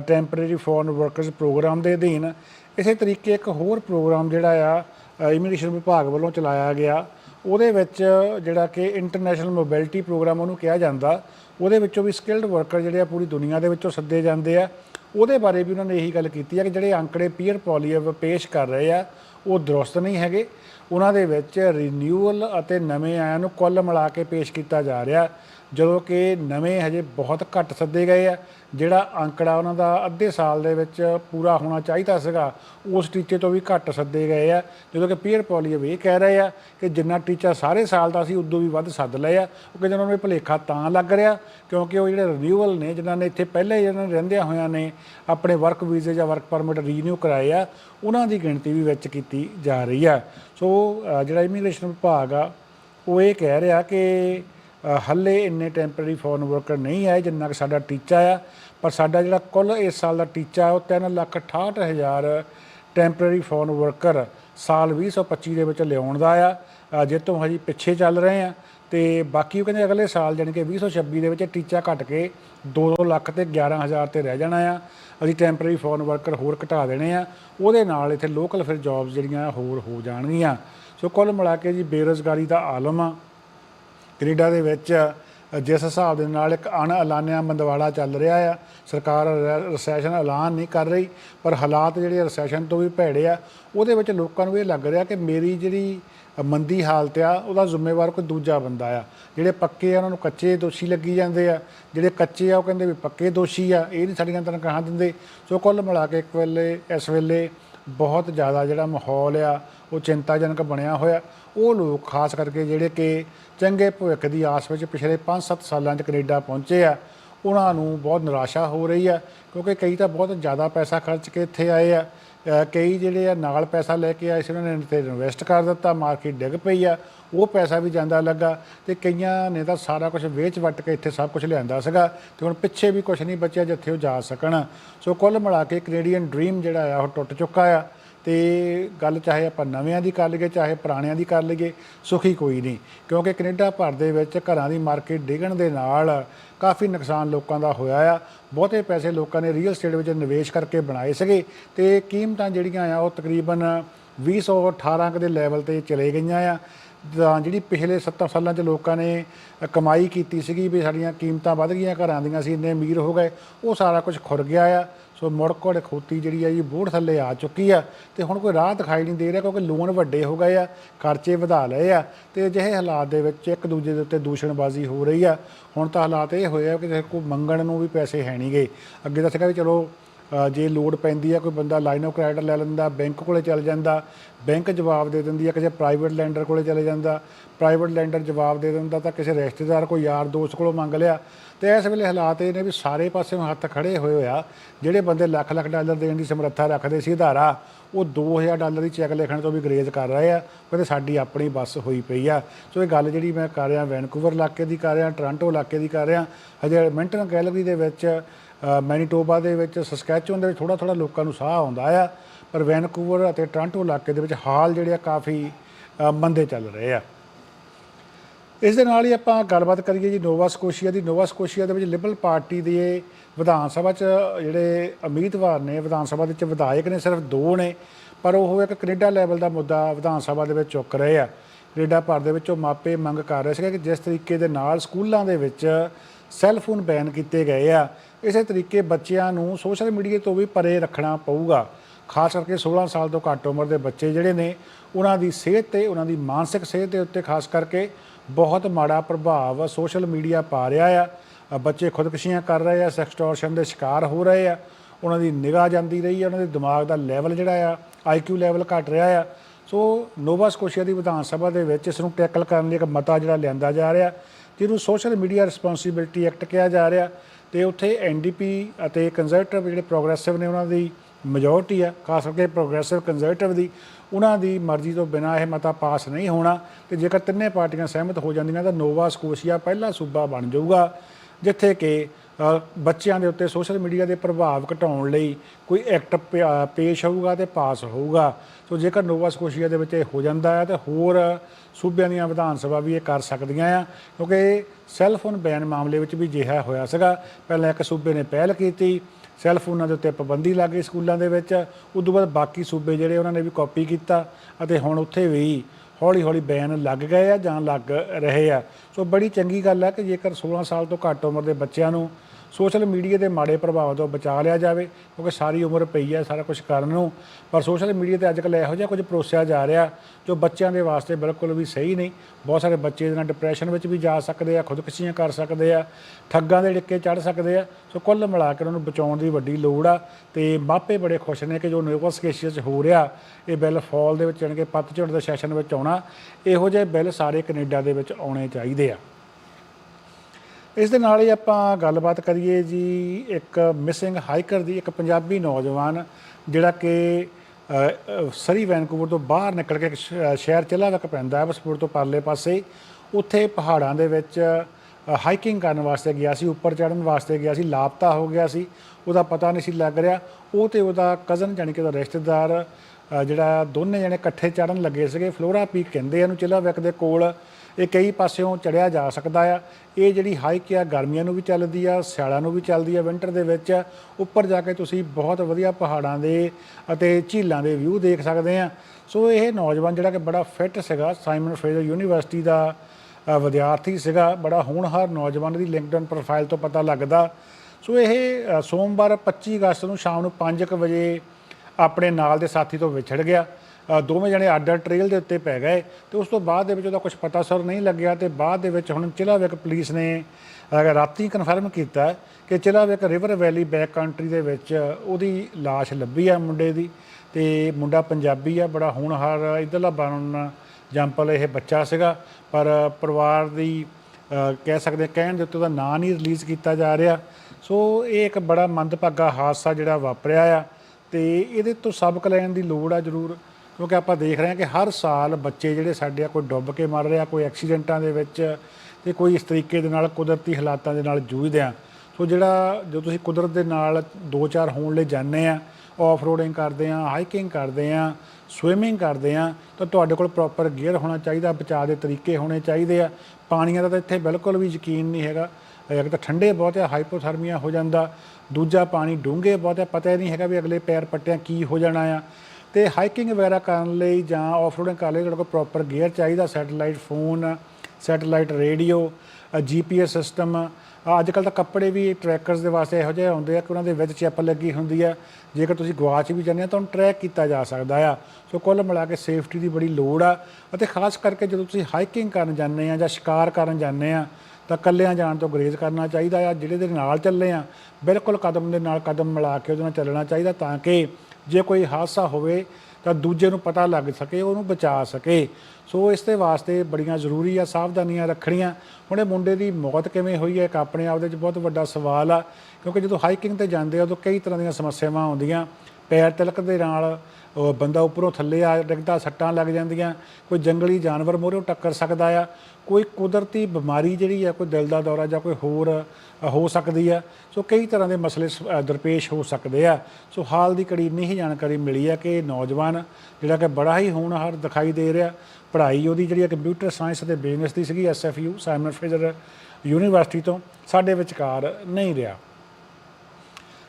S2: ਟੈਂਪਰੇਰੀ ਫੋਰਨ ਵਰਕਰਸ ਪ੍ਰੋਗਰਾਮ ਦੇ ਅਧੀਨ। ਇਸੇ ਤਰੀਕੇ ਇੱਕ ਹੋਰ ਪ੍ਰੋਗਰਾਮ ਜਿਹੜਾ ਆ ਇਮੀਗ੍ਰੇਸ਼ਨ ਵਿਭਾਗ ਵੱਲੋਂ ਚਲਾਇਆ ਗਿਆ। ਉਹਦੇ ਵਿੱਚ ਜਿਹੜਾ ਕਿ ਇੰਟਰਨੈਸ਼ਨਲ ਮੋਬਿਲਿਟੀ ਪ੍ਰੋਗਰਾਮ ਉਹਨੂੰ ਕਿਹਾ ਜਾਂਦਾ। ਉਹਦੇ ਵਿੱਚੋਂ ਵੀ ਸਕਿਲਡ ਵਰਕਰ ਜਿਹੜੇ ਆ ਪੂਰੀ ਦੁਨੀਆ ਦੇ ਵਿੱਚੋਂ ਸੱਦੇ ਜਾਂਦੇ ਆ। ਉਹਦੇ ਬਾਰੇ ਵੀ ਉਹਨਾਂ ਨੇ ਇਹੀ ਗੱਲ ਕੀਤੀ ਹੈ ਕਿ ਜਿਹੜੇ ਅੰਕੜੇ ਪੀਅਰ ਪੋਲੀਅਵ ਪੇਸ਼ ਕਰ ਰਹੇ ਆ, ਉਹ ਦਰੁਸਤ ਨਹੀਂ ਹੈਗੇ। ਉਹਨਾਂ ਦੇ ਵਿੱਚ ਰੀਨਿਊਅਲ ਅਤੇ ਨਵੇਂ ਆਇਆਂ ਨੂੰ ਕੁੱਲ ਮਿਲਾ ਕੇ ਪੇਸ਼ ਕੀਤਾ ਜਾ ਰਿਹਾ। ਜਦੋਂ ਕਿ ਨਵੇਂ ਹਜੇ ਬਹੁਤ ਘੱਟ ਸੱਦੇ ਗਏ ਆ, ਜਿਹੜਾ ਅੰਕੜਾ ਉਹਨਾਂ ਦਾ ਅੱਧੇ ਸਾਲ ਦੇ ਵਿੱਚ ਪੂਰਾ ਹੋਣਾ ਚਾਹੀਦਾ ਸੀਗਾ, ਉਸ ਟੀਚੇ ਤੋਂ ਵੀ ਘੱਟ ਸੱਦੇ ਗਏ ਆ। ਜਦੋਂ ਕਿ ਪੀਅਰ ਪੋਲੀਅਵ ਇਹ ਕਹਿ ਰਹੇ ਆ ਕਿ ਜਿੰਨਾ ਟੀਚਾ ਸਾਰੇ ਸਾਲ ਦਾ ਸੀ, ਉਦੋਂ ਵੀ ਵੱਧ ਸੱਦ ਲਏ ਆ। ਉਹ ਕਹਿੰਦੇ ਉਹਨਾਂ ਨੂੰ ਇਹ ਭੁਲੇਖਾ ਤਾਂ ਲੱਗ ਰਿਹਾ, ਕਿਉਂਕਿ ਉਹ ਜਿਹੜੇ ਰਿਨਿਊਅਲ ਨੇ, ਜਿਨ੍ਹਾਂ ਨੇ ਇੱਥੇ ਪਹਿਲੇ ਜਿਹਨਾਂ ਨੇ ਰਹਿੰਦਿਆਂ ਹੋਇਆਂ ਨੇ ਆਪਣੇ ਵਰਕ ਵੀਜ਼ੇ ਜਾਂ ਵਰਕ ਪਰਮਿਟ ਰੀਨਿਊ ਕਰਾਏ ਆ, ਉਹਨਾਂ ਦੀ ਗਿਣਤੀ ਵੀ ਵਿੱਚ ਕੀਤੀ ਜਾ ਰਹੀ ਆ। ਸੋ ਜਿਹੜਾ ਇਮੀਗ੍ਰੇਸ਼ਨ ਵਿਭਾਗ ਆ, ਉਹ ਇਹ ਕਹਿ ਰਿਹਾ ਕਿ ਹੱਲੇ ਇੰਨੇ ਟੈਂਪਰੇਰੀ ਫੋਰਨ ਵਰਕਰ ਨਹੀਂ ਆਏ ਜਿੰਨਾ ਕਿ ਸਾਡਾ ਟੀਚਾ ਆ ਪਰ ਸਾਡਾ ਜਿਹੜਾ ਕੁੱਲ ਇਸ ਸਾਲ ਦਾ ਟੀਚਾ ਉਹ 3 ਲੱਖ 68 ਹਜ਼ਾਰ ਟੈਂਪਰੇਰੀ ਫੋਰਨ ਵਰਕਰ ਸਾਲ 2025 ਦੇ ਵਿੱਚ ਲਿਆਉਣ ਦਾ ਆ। ਅ, ਜਿਹ ਤੋਂ ਹਜੇ ਪਿੱਛੇ ਚੱਲ ਰਹੇ ਆ ਤੇ ਬਾਕੀ ਉਹ ਕਹਿੰਦੇ ਅਗਲੇ ਸਾਲ ਜਾਣੀ ਕਿ 2026 ਦੇ ਵਿੱਚ ਟੀਚਾ ਘਟ ਕੇ 2 ਲੱਖ ਤੇ 11 ਹਜ਼ਾਰ ਤੇ ਰਹਿ ਜਾਣਾ ਆ। ਅਸੀਂ ਟੈਂਪਰੇਰੀ ਫੋਰਨ ਵਰਕਰ ਹੋਰ ਘਟਾ ਦੇਣੇ ਆ। ਉਹਦੇ ਨਾਲ ਇੱਥੇ ਲੋਕਲ ਫਿਰ ਜੌਬਸ ਜਿਹੜੀਆਂ ਹੋਰ ਹੋ ਜਾਣਗੀਆਂ। ਸੋ ਕੁੱਲ ਮਿਲਾ ਕੇ ਜੀ ਬੇਰੁਜ਼ਗਾਰੀ ਦਾ ਆਲਮ ਆ। ਕੈਨੇਡਾ ਦੇ ਵਿੱਚ ਜਿਸ ਹਿਸਾਬ ਦੇ ਨਾਲ ਇੱਕ ਅਣ ਐਲਾਨਿਆ ਮੰਦਵਾੜਾ ਚੱਲ ਰਿਹਾ ਆ, ਸਰਕਾਰ ਰੈਸੈਸ਼ਨ ਐਲਾਨ ਨਹੀਂ ਕਰ ਰਹੀ, ਪਰ ਹਾਲਾਤ ਜਿਹੜੇ ਰੈਸੈਸ਼ਨ ਤੋਂ ਵੀ ਭੈੜੇ ਆ, ਉਹਦੇ ਵਿੱਚ ਲੋਕਾਂ ਨੂੰ ਇਹ ਲੱਗ ਰਿਹਾ ਕਿ ਮੇਰੀ ਜਿਹੜੀ ਮੰਦੀ ਹਾਲਤ ਆ, ਉਹਦਾ ਜ਼ਿੰਮੇਵਾਰ ਕੋਈ ਦੂਜਾ ਬੰਦਾ ਆ। ਜਿਹੜੇ ਪੱਕੇ ਆ, ਉਹਨਾਂ ਨੂੰ ਕੱਚੇ ਦੋਸ਼ੀ ਲੱਗੀ ਜਾਂਦੇ ਆ। ਜਿਹੜੇ ਕੱਚੇ ਆ, ਉਹ ਕਹਿੰਦੇ ਵੀ ਪੱਕੇ ਦੋਸ਼ੀ ਆ, ਇਹ ਨਹੀਂ ਸਾਡੀਆਂ ਤਨਖਾਹਾਂ ਦਿੰਦੇ। ਸੋ ਕੁੱਲ ਮਿਲਾ ਕੇ ਇੱਕ ਵੇਲੇ, ਇਸ ਵੇਲੇ ਬਹੁਤ ਜ਼ਿਆਦਾ ਜਿਹੜਾ ਮਾਹੌਲ ਆ, ਉਹ ਚਿੰਤਾਜਨਕ ਬਣਿਆ ਹੋਇਆ। ਉਹ ਲੋਕ ਖਾਸ ਕਰਕੇ ਜਿਹੜੇ ਕਿ ਚੰਗੇ ਭਵਿੱਖ ਦੀ ਆਸ ਵਿੱਚ ਪਿਛਲੇ 5-7 ਸਾਲਾਂ 'ਚ ਕੈਨੇਡਾ ਪਹੁੰਚੇ ਆ, ਉਹਨਾਂ ਨੂੰ ਬਹੁਤ ਨਿਰਾਸ਼ਾ ਹੋ ਰਹੀ ਆ, ਕਿਉਂਕਿ ਕਈ ਤਾਂ ਬਹੁਤ ਜ਼ਿਆਦਾ ਪੈਸਾ ਖਰਚ ਕੇ ਇੱਥੇ ਆਏ ਆ। ਕਈ ਜਿਹੜੇ ਆ ਨਾਲ ਪੈਸਾ ਲੈ ਕੇ ਆਏ ਸੀ, ਉਹਨਾਂ ਨੇ ਤੇ ਇਨਵੈਸਟ ਕਰ ਦਿੱਤਾ ਮਾਰਕੀਟ ਡਿੱਗ ਪਈ ਆ, ਉਹ ਪੈਸਾ ਵੀ ਜਾਂਦਾ ਲੱਗਾ ਤੇ ਕਈਆਂ ਨੇ ਤਾਂ ਸਾਰਾ ਕੁਝ ਵੇਚ ਵੱਟ ਕੇ ਇੱਥੇ ਸਭ ਕੁਝ ਲਿਆਂਦਾ ਸੀਗਾ ਤੇ ਹੁਣ ਪਿੱਛੇ ਵੀ ਕੁਝ ਨਹੀਂ ਬਚਿਆ ਜਿੱਥੇ ਉਹ ਜਾ ਸਕਣ। ਸੋ ਕੁੱਲ ਮਿਲਾ ਕੇ ਕੈਨੇਡੀਅਨ ਡ੍ਰੀਮ ਜਿਹੜਾ ਆ, ਉਹ ਟੁੱਟ ਚੁੱਕਾ ਆ ਤੇ ਗੱਲ ਚਾਹੇ ਆਪਾਂ ਨਵਿਆਂ ਦੀ ਕਰ ਲਈਏ, ਚਾਹੇ ਪੁਰਾਣਿਆਂ ਦੀ ਕਰ ਲਈਏ, ਸੁਖੀ ਕੋਈ ਨਹੀਂ। ਕਿਉਂਕਿ ਕੈਨੇਡਾ ਭਰ ਦੇ ਵਿੱਚ ਘਰਾਂ ਦੀ ਮਾਰਕੀਟ ਡਿੱਗਣ ਦੇ ਨਾਲ ਕਾਫੀ ਨੁਕਸਾਨ ਲੋਕਾਂ ਦਾ ਹੋਇਆ ਆ। ਬਹੁਤੇ ਪੈਸੇ ਲੋਕਾਂ ਨੇ ਰੀਅਲ ਸਟੇਟ ਵਿੱਚ ਨਿਵੇਸ਼ ਕਰਕੇ ਬਣਾਏ ਸੀਗੇ ਤੇ ਕੀਮਤਾਂ ਜਿਹੜੀਆਂ ਆ ਉਹ ਤਕਰੀਬਨ 2018 ਕੁ ਦੇ ਲੈਵਲ ਤੇ ਚਲੇ ਗਈਆਂ ਆ। ਤਾਂ ਜਿਹੜੀ ਪਿਛਲੇ 70 ਸਾਲਾਂ 'ਚ ਲੋਕਾਂ ਨੇ ਕਮਾਈ ਕੀਤੀ ਸੀਗੀ ਵੀ ਸਾਡੀਆਂ ਕੀਮਤਾਂ ਵੱਧ ਗਈਆਂ, ਘਰਾਂ ਦੀਆਂ ਸੀ, ਇੰਨੇ ਅਮੀਰ ਹੋ ਗਏ, ਉਹ ਸਾਰਾ ਕੁਝ ਖੁਰ ਗਿਆ ਆ। ਸੋ ਮੁੜ ਕੋੜ ਖੋਤੀ ਜਿਹੜੀ ਆ ਜੀ ਬੋੜ ਥੱਲੇ ਆ ਚੁੱਕੀ ਆ ਤੇ ਹੁਣ ਕੋਈ ਰਾਹ ਦਿਖਾਈ ਨਹੀਂ ਦੇ ਰਿਹਾ ਕਿਉਂਕਿ ਲੋਨ ਵੱਡੇ ਹੋ ਗਏ ਆ, ਖਰਚੇ ਵਧਾ ਲਏ ਆ ਤੇ ਅਜਿਹੇ ਹਾਲਾਤ ਦੇ ਵਿੱਚ ਇੱਕ ਦੂਜੇ ਦੇ ਉੱਤੇ ਦੂਸ਼ਣਬਾਜ਼ੀ ਹੋ ਰਹੀ ਆ। ਹੁਣ ਤਾਂ ਹਾਲਾਤ ਇਹ ਹੋਏ ਆ ਕਿ ਕਿਸੇ ਕੋਲ ਮੰਗਣ ਨੂੰ ਵੀ ਪੈਸੇ ਹੈ ਨਹੀਂ ਗਏ ਅੱਗੇ ਤਾਂ ਸੀਗਾ ਵੀ ਚਲੋ ਜੇ ਲੋਡ ਪੈਂਦੀ ਆ, ਕੋਈ ਬੰਦਾ ਲਾਈਨ ਆਫ ਕ੍ਰੈਡਿਟ ਲੈ ਲੈਂਦਾ, ਬੈਂਕ ਕੋਲੇ ਚੱਲ ਜਾਂਦਾ, ਬੈਂਕ ਜਵਾਬ ਦੇ ਦਿੰਦੀ ਆ, ਕਿਸੇ ਪ੍ਰਾਈਵੇਟ ਲੈਂਡਰ ਕੋਲੇ ਚਲੇ ਜਾਂਦਾ, ਪ੍ਰਾਈਵੇਟ ਲੈਂਡਰ ਜਵਾਬ ਦੇ ਦਿੰਦਾ ਤਾਂ ਕਿਸੇ ਰਿਸ਼ਤੇਦਾਰ ਕੋਈ ਯਾਰ ਦੋਸਤ ਕੋਲੋਂ ਮੰਗ ਲਿਆ ਤੇ ਇਸ ਵੇਲੇ ਹਾਲਾਤ ਇਹ ਨੇ ਵੀ ਸਾਰੇ ਪਾਸਿਓਂ ਹੱਥ ਖੜੇ ਹੋਏ ਹੋਇਆ ਜਿਹੜੇ ਬੰਦੇ ਲੱਖ ਲੱਖ ਡਾਲਰ ਦੇਣ ਦੀ ਸਮਰੱਥਾ ਰੱਖਦੇ ਸੀ ਧਾਰਾ, ਉਹ 2000 ਡਾਲਰ ਦੀ ਚੈੱਕ ਲਿਖਣ ਤੋਂ ਵੀ ਗਰੇਜ਼ ਕਰ ਰਹੇ ਆ ਕਹਿੰਦੇ ਸਾਡੀ ਆਪਣੀ ਬੱਸ ਹੋਈ ਪਈ ਆ। ਸੋ ਇਹ ਗੱਲ ਜਿਹੜੀ ਮੈਂ ਕਰ ਰਿਹਾ, ਵੈਨਕੂਵਰ ਇਲਾਕੇ ਦੀ ਕਰ ਰਿਹਾ, ਟੋਰਾਂਟੋ ਇਲਾਕੇ ਦੀ ਕਰ ਰਿਹਾ, ਹਜੇ ਮਿੰਟਨ ਗੈਲਰੀ ਦੇ ਵਿੱਚ ਮੈਨੀਟੋਬਾ ਦੇ ਵਿੱਚ, ਸਸਕੈਚੂਨ ਦੇ ਵਿੱਚ ਥੋੜਾ ਥੋੜਾ ਲੋਕਾਂ ਨੂੰ ਸਾਹ ਆਉਂਦਾ ਆ, ਪਰ ਵੈਨਕੂਵਰ ਅਤੇ ਟੋਰਾਂਟੋ ਇਲਾਕੇ ਦੇ ਵਿੱਚ ਹਾਲ ਜਿਹੜੇ ਆ ਕਾਫੀ ਮੰਦੇ ਚੱਲ ਰਹੇ ਆ। ਇਸ ਦੇ ਨਾਲ ਹੀ ਆਪਾਂ ਗੱਲਬਾਤ ਕਰੀਏ ਜੀ ਨੋਵਾ ਸਕੋਸ਼ੀਆ ਦੀ। ਨੋਵਾ ਸਕੋਸ਼ੀਆ ਦੇ ਵਿੱਚ ਲਿਬਰਲ ਪਾਰਟੀ ਦੇ ਵਿਧਾਨ ਸਭਾ 'ਚ ਜਿਹੜੇ ਉਮੀਦਵਾਰ ਨੇ, ਵਿਧਾਨ ਸਭਾ ਦੇ ਵਿੱਚ ਵਿਧਾਇਕ ਨੇ, ਸਿਰਫ ਦੋ ਨੇ, ਪਰ ਉਹ ਇੱਕ ਕੈਨੇਡਾ ਲੈਵਲ ਦਾ ਮੁੱਦਾ ਵਿਧਾਨ ਸਭਾ ਦੇ ਵਿੱਚ ਚੁੱਕ ਰਹੇ ਆ। ਕੈਨੇਡਾ ਭਰ ਦੇ ਵਿੱਚੋਂ ਮਾਪੇ ਮੰਗ ਕਰ ਰਹੇ ਸੀਗੇ ਕਿ ਜਿਸ ਤਰੀਕੇ ਦੇ ਨਾਲ ਸਕੂਲਾਂ ਦੇ ਵਿੱਚ ਸੈੱਲ ਫੋਨ ਬੈਨ ਕੀਤੇ ਗਏ ਆ, ਇਸੇ ਤਰੀਕੇ ਬੱਚਿਆਂ ਨੂੰ ਸੋਸ਼ਲ ਮੀਡੀਆ ਤੋਂ ਵੀ ਪਰੇ ਰੱਖਣਾ ਪਊਗਾ। ਖਾਸ ਕਰਕੇ 16 ਸਾਲ ਤੋਂ ਘੱਟ ਉਮਰ ਦੇ ਬੱਚੇ ਜਿਹੜੇ ਨੇ, ਉਹਨਾਂ ਦੀ ਸਿਹਤ ਤੇ, ਉਹਨਾਂ ਦੀ ਮਾਨਸਿਕ ਸਿਹਤ ਦੇ ਉੱਤੇ ਖਾਸ ਕਰਕੇ ਬਹੁਤ ਮਾੜਾ ਪ੍ਰਭਾਵ ਸੋਸ਼ਲ ਮੀਡੀਆ ਪਾ ਰਿਹਾ ਆ। ਬੱਚੇ ਖੁਦਕੁਸ਼ੀਆਂ ਕਰ ਰਹੇ ਆ ਸੈਕਸਟੋਰਸ਼ਨ ਦੇ ਸ਼ਿਕਾਰ ਹੋ ਰਹੇ ਆ। ਉਹਨਾਂ ਦੀ ਨਿਗਾਹ ਜਾਂਦੀ ਰਹੀ ਆ, ਉਹਨਾਂ ਦੇ ਦਿਮਾਗ ਦਾ ਲੈਵਲ ਜਿਹੜਾ ਆ ਆਈਕਿਊ ਲੈਵਲ ਘਟ ਰਿਹਾ ਆ। ਸੋ ਨੋਵਾ ਸਕੋਸ਼ੀਆ ਦੀ ਵਿਧਾਨ ਸਭਾ ਦੇ ਵਿੱਚ ਇਸ ਨੂੰ ਟੈਕਲ ਕਰਨ ਲਈ ਇੱਕ ਮਤਾ ਜਿਹੜਾ ਲਿਆਂਦਾ ਜਾ ਰਿਹਾ, ਜਿਹਨੂੰ ਸੋਸ਼ਲ ਮੀਡੀਆ ਰਿਸਪੌਂਸਿਬਿਲਟੀ ਐਕਟ ਕਿਹਾ ਜਾ ਰਿਹਾ ਤੇ ਉੱਥੇ ਐਨਡੀਪੀ ਅਤੇ ਕੰਜ਼ਰਵੇਟਿਵ ਜਿਹੜੇ ਪ੍ਰੋਗਰੈਸਿਵ ਨੇ ਉਹਨਾਂ ਦੀ ਮੈਜੋਰਟੀ ਆ, ਖਾਸ ਕਰਕੇ ਪ੍ਰੋਗਰੈਸਿਵ ਕੰਜ਼ਰਵੇਟਿਵ ਦੀ, ਉਹਨਾਂ ਦੀ ਮਰਜ਼ੀ ਤੋਂ ਬਿਨਾ ਇਹ ਮਤਾ ਪਾਸ ਨਹੀਂ ਹੋਣਾ ਤੇ ਜੇਕਰ ਤਿੰਨੇ ਪਾਰਟੀਆਂ ਸਹਿਮਤ ਹੋ ਜਾਂਦੀਆਂ ਤਾਂ ਨੋਵਾ ਸਕੋਸ਼ੀਆ ਪਹਿਲਾ ਸੂਬਾ ਬਣ ਜਾਊਗਾ, ਜਿੱਥੇ ਕਿ ਬੱਚਿਆਂ ਦੇ ਉੱਤੇ ਸੋਸ਼ਲ ਮੀਡੀਆ ਦੇ ਪ੍ਰਭਾਵ ਘਟਾਉਣ ਲਈ ਕੋਈ ਐਕਟ ਪੇਸ਼ ਹੋਊਗਾ ਤੇ ਪਾਸ ਹੋਊਗਾ। ਸੋ ਜੇਕਰ ਨੋਵਾ ਸਕੋਸ਼ੀਆ ਦੇ ਵਿੱਚ ਇਹ ਹੋ ਜਾਂਦਾ ਹੈ ਤੇ ਹੋਰ ਸੂਬਿਆਂ ਦੀਆਂ ਵਿਧਾਨ ਸਭਾ ਵੀ ਇਹ ਕਰ ਸਕਦੀਆਂ ਆ, ਕਿਉਂਕਿ ਸੈੱਲ ਫੋਨ ਬੈਨ ਮਾਮਲੇ ਵਿੱਚ ਵੀ ਜਿਹਾ ਹੋਇਆ ਸੀਗਾ। ਪਹਿਲਾਂ ਇੱਕ ਸੂਬੇ ਨੇ ਪਹਿਲ ਕੀਤੀ ਸੈੱਲ ਫੋਨਾਂ ਦੇ ਉੱਤੇ ਪਾਬੰਦੀ ਲੱਗ ਗਈ ਸਕੂਲਾਂ ਦੇ ਵਿੱਚ। ਉਸ ਤੋਂ ਬਾਅਦ ਬਾਕੀ ਸੂਬੇ ਜਿਹੜੇ ਉਹਨਾਂ ਨੇ ਵੀ ਕਾਪੀ ਕੀਤਾ ਅਤੇ ਹੁਣ ਉੱਥੇ ਵੀ ਹੌਲੀ ਹੌਲੀ ਬੈਨ ਲੱਗ ਗਏ ਆ ਜਾਂ ਲੱਗ ਰਹੇ ਆ। ਸੋ ਬੜੀ ਚੰਗੀ ਗੱਲ ਆ ਕਿ ਜੇਕਰ 16 ਸਾਲ ਤੋਂ ਘੱਟ ਉਮਰ ਦੇ ਬੱਚਿਆਂ ਨੂੰ ਸੋਸ਼ਲ ਮੀਡੀਆ ਦੇ ਮਾੜੇ ਪ੍ਰਭਾਵ ਤੋਂ ਬਚਾ ਲਿਆ ਜਾਵੇ, ਕਿਉਂਕਿ ਸਾਰੀ ਉਮਰ ਪਈ ਹੈ ਸਾਰਾ ਕੁਝ ਕਰਨ ਨੂੰ। ਪਰ ਸੋਸ਼ਲ ਮੀਡੀਆ ਤੇ ਅੱਜ ਕੱਲ੍ਹ ਇਹੋ ਜਿਹਾ ਕੁਝ ਪਰੋਸਿਆ ਜਾ ਰਿਹਾ, ਜੋ ਬੱਚਿਆਂ ਦੇ ਵਾਸਤੇ ਬਿਲਕੁਲ ਵੀ ਸਹੀ ਨਹੀਂ। ਬਹੁਤ ਸਾਰੇ ਬੱਚੇ ਇਹਦੇ ਨਾਲ ਡਿਪਰੈਸ਼ਨ ਵਿੱਚ ਵੀ ਜਾ ਸਕਦੇ ਆ, ਖੁਦਕੁਸ਼ੀਆਂ ਕਰ ਸਕਦੇ ਆ, ਠੱਗਾਂ ਦੇ ਡਿੱਕੇ ਚੜ ਸਕਦੇ ਆ। ਸੋ ਕੁੱਲ ਮਿਲਾ ਕੇ ਉਹਨਾਂ ਨੂੰ ਬਚਾਉਣ ਦੀ ਵੱਡੀ ਲੋੜ ਆ ਤੇ ਮਾਪੇ ਬੜੇ ਖੁਸ਼ ਨੇ ਕਿ ਜੋ ਨੋਵੋਸਕੇਸ਼ੀਆ 'ਚ ਹੋ ਰਿਹਾ, ਇਹ ਬਿੱਲ ਫਾਲ ਦੇ ਵਿੱਚ ਜਾਣੀ ਕਿ ਪਤਝੜ ਦੇ ਸੈਸ਼ਨ ਵਿੱਚ ਆਉਣਾ, ਇਹੋ ਜਿਹੇ ਬਿੱਲ ਸਾਰੇ ਕੈਨੇਡਾ ਦੇ ਵਿੱਚ ਆਉਣੇ ਚਾਹੀਦੇ ਆ। ਇਸ ਦੇ ਨਾਲ ਹੀ ਆਪਾਂ ਗੱਲਬਾਤ ਕਰੀਏ ਜੀ ਇੱਕ ਮਿਸਿੰਗ ਹਾਈਕਰ ਦੀ, ਇੱਕ ਪੰਜਾਬੀ ਨੌਜਵਾਨ, ਜਿਹੜਾ ਕਿ ਸਰੀ ਵੈਨਕੂਵਰ ਤੋਂ ਬਾਹਰ ਨਿਕਲ ਕੇ ਇੱਕ ਸ਼- ਸ਼ਹਿਰ ਚਲਾਵਕ ਪੈਂਦਾ ਹੈ, ਬਸਪੁਰ ਤੋਂ ਪਰਲੇ ਪਾਸੇ। ਉੱਥੇ ਪਹਾੜਾਂ ਦੇ ਵਿੱਚ ਹਾਈਕਿੰਗ ਕਰਨ ਵਾਸਤੇ ਗਿਆ ਸੀ, ਉੱਪਰ ਚੜ੍ਹਨ ਵਾਸਤੇ ਗਿਆ ਸੀ, ਲਾਪਤਾ ਹੋ ਗਿਆ ਸੀ। ਉਹਦਾ ਪਤਾ ਨਹੀਂ ਸੀ ਲੱਗ ਰਿਹਾ। ਉਹ ਤੇ ਉਹਦਾ ਕਜ਼ਨ ਜਾਣੀ ਕਿ ਉਹਦਾ ਰਿਸ਼ਤੇਦਾਰ ਜਿਹੜਾ ਦੋਨੇ ਜਣੇ ਇਕੱਠੇ ਚੜਨ ਲੱਗੇ ਸੀਗੇ। ਫਲੋਰਾ ਪੀਕ ਕਹਿੰਦੇ ਆ ਇਹਨੂੰ ਚਿਲਾਵਕ ਦੇ ਕੋਲ। ਇਹ ਕਈ ਪਾਸਿਓਂ ਚੜਿਆ ਜਾ ਸਕਦਾ ਆ। ਇਹ ਜਿਹੜੀ ਹਾਈਕ ਆ, ਗਰਮੀਆਂ ਨੂੰ ਵੀ ਚੱਲਦੀ ਆ, ਸਿਆਲਾਂ ਨੂੰ ਵੀ ਚੱਲਦੀ ਆ ਵਿੰਟਰ ਦੇ ਵਿੱਚ। ਉੱਪਰ ਜਾ ਕੇ ਤੁਸੀਂ ਬਹੁਤ ਵਧੀਆ ਪਹਾੜਾਂ ਦੇ ਅਤੇ ਝੀਲਾਂ ਦੇ ਵਿਊ ਦੇਖ ਸਕਦੇ ਆ। ਸੋ ਇਹ ਨੌਜਵਾਨ ਜਿਹੜਾ ਕਿ ਬੜਾ ਫਿੱਟ ਸੀਗਾ ਸਾਈਮਨ ਫਰੇਜ਼ਰ ਯੂਨੀਵਰਸਿਟੀ ਦਾ ਵਿਦਿਆਰਥੀ ਸੀਗਾ, ਬੜਾ ਹੋਣਹਾਰ ਨੌਜਵਾਨ ਦੀ ਲਿੰਕਡਨ ਪ੍ਰੋਫਾਈਲ ਤੋਂ ਪਤਾ ਲੱਗਦਾ। ਸੋ ਇਹ ਸੋਮਵਾਰ 25 ਅਗਸਤ ਨੂੰ ਸ਼ਾਮ ਨੂੰ 5:00 ਵਜੇ ਆਪਣੇ ਨਾਲ ਦੇ ਸਾਥੀ ਤੋਂ ਵਿਛੜ ਗਿਆ। ਦੋਵੇਂ ਜਣੇ ਆਡਰ ਟ੍ਰੇਲ ਦੇ ਉੱਤੇ ਪੈ ਗਏ ਤੇ ਉਸ ਤੋਂ ਬਾਅਦ ਦੇ ਵਿੱਚ ਉਹਦਾ ਕੁਝ ਪਤਾ ਸਰ ਨਹੀਂ ਲੱਗਿਆ ਤੇ ਬਾਅਦ ਦੇ ਵਿੱਚ ਹੁਣ ਚਿਲਾਵਿਕ ਪੁਲਿਸ ਨੇ ਰਾਤੀ ਕਨਫਰਮ ਕੀਤਾ ਕਿ Chilliwack river valley back country ਦੇ ਵਿੱਚ ਉਹਦੀ ਲਾਸ਼ ਲੱਭੀ ਆ ਮੁੰਡੇ ਦੀ ਤੇ ਮੁੰਡਾ ਪੰਜਾਬੀ ਆ, ਬੜਾ ਹੋਣਹਾਰ ਇਧਰਲਾ ਬਣਨ ਜੰਪਲ ਇਹ ਬੱਚਾ ਸੀਗਾ, ਪਰ ਪਰਿਵਾਰ ਦੀ ਕਹਿ ਸਕਦੇ ਕਹਿਣ ਦੇ ਉੱਤੇ ਉਹਦਾ ਨਾਂ ਨਹੀਂ ਰਿਲੀਜ਼ ਕੀਤਾ ਜਾ ਰਿਹਾ। ਸੋ ਇਹ ਇੱਕ ਬੜਾ ਮੰਦਭਾਗਾ ਹਾਦਸਾ ਜਿਹੜਾ ਵਾਪਰਿਆ ਆ ਤੇ ਇਹਦੇ ਤੋਂ ਸਬਕ ਲੈਣ ਦੀ ਲੋੜ ਆ ਜ਼ਰੂਰ। ਕਿਉਂਕਿ ਆਪਾਂ ਦੇਖ ਰਹੇ ਹਾਂ ਕਿ ਹਰ ਸਾਲ ਬੱਚੇ ਜਿਹੜੇ ਸਾਡੇ ਆ, ਕੋਈ ਡੁੱਬ ਕੇ ਮਰ ਰਿਹਾ, ਕੋਈ ਐਕਸੀਡੈਂਟਾਂ ਦੇ ਵਿੱਚ ਤੇ ਕੋਈ ਇਸ ਤਰੀਕੇ ਦੇ ਨਾਲ ਕੁਦਰਤੀ ਹਾਲਾਤਾਂ ਦੇ ਨਾਲ ਜੂਝਦੇ ਆ। ਸੋ ਜਿਹੜਾ, ਜੋ ਤੁਸੀਂ ਕੁਦਰਤ ਦੇ ਨਾਲ ਦੋ ਚਾਰ ਹੋਣ ਲਈ ਜਾਂਦੇ ਆ ਆਫ ਰੋਡਿੰਗ ਕਰਦੇ ਆ ਹਾਈਕਿੰਗ ਕਰਦੇ ਆ ਸਵਿਮਿੰਗ ਕਰਦੇ ਆ, ਤਾਂ ਤੁਹਾਡੇ ਕੋਲ ਪ੍ਰੋਪਰ ਗੇਅਰ ਹੋਣਾ ਚਾਹੀਦਾ, ਬਚਾਅ ਦੇ ਤਰੀਕੇ ਹੋਣੇ ਚਾਹੀਦੇ ਆ। ਪਾਣੀਆਂ ਦਾ ਤਾਂ ਇੱਥੇ ਬਿਲਕੁਲ ਵੀ ਯਕੀਨ ਨਹੀਂ ਹੈਗਾ। ਇੱਕ ਤਾਂ ਠੰਡੇ ਬਹੁਤ ਹੈ ਹਾਈਪੋਥਰਮੀਆ ਹੋ ਜਾਂਦਾ। ਦੂਜਾ ਪਾਣੀ ਡੂੰਘੇ ਬਹੁਤ ਹੈ ਪਤਾ ਹੀ ਨਹੀਂ ਹੈਗਾ ਵੀ ਅਗਲੇ ਪੈਰ ਪੱਟਿਆਂ ਕੀ ਹੋ ਜਾਣਾ ਆ। ਤੇ ਹਾਈਕਿੰਗ ਵਗੈਰਾ ਕਰਨ ਲਈ ਜਾਂ ਆਫਰੋਡਿੰਗ ਕਰਨ ਲਈ ਤੁਹਾਡੇ ਕੋਲ ਪ੍ਰੋਪਰ ਗੇਅਰ ਚਾਹੀਦਾ satellite phone satellite radio GPS system ਅੱਜ ਕੱਲ ਤਾਂ ਕੱਪੜੇ ਵੀ ਟਰੈਕਰਸ ਦੇ ਵਾਸਤੇ ਇਹੋ ਜਿਹੇ ਆਉਂਦੇ ਆ ਕਿ ਉਹਨਾਂ ਦੇ ਵਿੱਚ ਚੈਪ ਲੱਗੀ ਹੁੰਦੀ ਆ। ਜੇਕਰ ਤੁਸੀਂ ਗਵਾਚ ਵੀ ਜਾਂਦੇ ਆ ਤਾਂ ਉਹਨੂੰ ਟਰੈਕ ਕੀਤਾ ਜਾ ਸਕਦਾ ਆ। ਸੋ ਕੁੱਲ ਮਿਲਾ ਕੇ ਸੇਫਟੀ ਦੀ ਬੜੀ ਲੋੜ ਆ ਅਤੇ ਖਾਸ ਕਰਕੇ ਜਦੋਂ ਤੁਸੀਂ ਹਾਈਕਿੰਗ ਕਰਨ ਜਾਂਦੇ ਆ ਜਾਂ ਸ਼ਿਕਾਰ ਕਰਨ ਜਾਂਦੇ ਆ ਤਾਂ ਇਕੱਲਿਆਂ ਜਾਣ ਤੋਂ ਗਰੇਜ਼ ਕਰਨਾ ਚਾਹੀਦਾ ਆ, ਜਿਹੜੇ ਦੇ ਨਾਲ ਚੱਲੇ ਆ, ਬਿਲਕੁਲ ਕਦਮ ਦੇ ਨਾਲ ਕਦਮ ਮਿਲਾ ਕੇ ਉਹਦੇ ਨਾਲ ਚੱਲਣਾ ਚਾਹੀਦਾ ਤਾਂ ਕਿ ਜੇ ਕੋਈ ਹਾਦਸਾ ਹੋਵੇ ਤਾਂ ਦੂਜੇ ਨੂੰ ਪਤਾ ਲੱਗ ਸਕੇ, ਉਹਨੂੰ ਬਚਾ ਸਕੇ। ਸੋ ਇਸ ਦੇ ਵਾਸਤੇ ਬੜੀਆਂ ਜ਼ਰੂਰੀ ਆ, ਸਾਵਧਾਨੀਆਂ ਰੱਖਣੀਆਂ। ਹੁਣ ਇਹ ਮੁੰਡੇ ਦੀ ਮੌਤ ਕਿਵੇਂ ਹੋਈ ਹੈ, ਇੱਕ ਆਪਣੇ ਆਪ ਦੇ ਵਿੱਚ ਬਹੁਤ ਵੱਡਾ ਸਵਾਲ ਆ, ਕਿਉਂਕਿ ਜਦੋਂ ਹਾਈਕਿੰਗ ਤੇ ਜਾਂਦੇ ਆ, ਉਦੋਂ ਕਈ ਤਰ੍ਹਾਂ ਦੀਆਂ ਸਮੱਸਿਆਵਾਂ ਆਉਂਦੀਆਂ। ਪੈਰ ਤਿਲਕ ਦੇ ਨਾਲ ਬੰਦਾ ਉੱਪਰੋਂ ਥੱਲੇ ਆ, ਡਿੱਗਦਾ, ਸੱਟਾਂ ਲੱਗ ਜਾਂਦੀਆਂ। ਕੋਈ ਜੰਗਲੀ ਜਾਨਵਰ ਮੋਹਰੇ ਟੱਕਰ ਸਕਦਾ ਆ। ਕੋਈ ਕੁਦਰਤੀ ਬਿਮਾਰੀ ਜਿਹੜੀ ਆ, ਕੋਈ ਦਿਲ ਦਾ ਦੌਰਾ ਜਾਂ ਕੋਈ ਹੋਰ ਹੋ ਸਕਦੀ ਆ। ਸੋ ਕਈ ਤਰ੍ਹਾਂ ਦੇ ਮਸਲੇ ਸ- ਦਰਪੇਸ਼ ਹੋ ਸਕਦੇ ਆ। ਸੋ ਹਾਲ ਦੀ ਕੜੀ ਨਹੀਂ ਜਾਣਕਾਰੀ ਮਿਲੀ ਹੈ ਕਿ ਨੌਜਵਾਨ ਜਿਹੜਾ ਕਿ ਬੜਾ ਹੀ ਹੋਣਹਾਰ ਦਿਖਾਈ ਦੇ ਰਿਹਾ। ਪੜ੍ਹਾਈ ਉਹਦੀ ਜਿਹੜੀ ਕੰਪਿਊਟਰ ਸਾਇੰਸ ਅਤੇ ਬਿਜ਼ਨਸ ਦੀ ਸੀਗੀ ਐਸਐਫਯੂ ਸਾਈਮਨ ਫਰੇਜ਼ਰ ਯੂਨੀਵਰਸਿਟੀ ਤੋਂ, ਸਾਡੇ ਵਿਚਕਾਰ ਨਹੀਂ ਰਿਹਾ।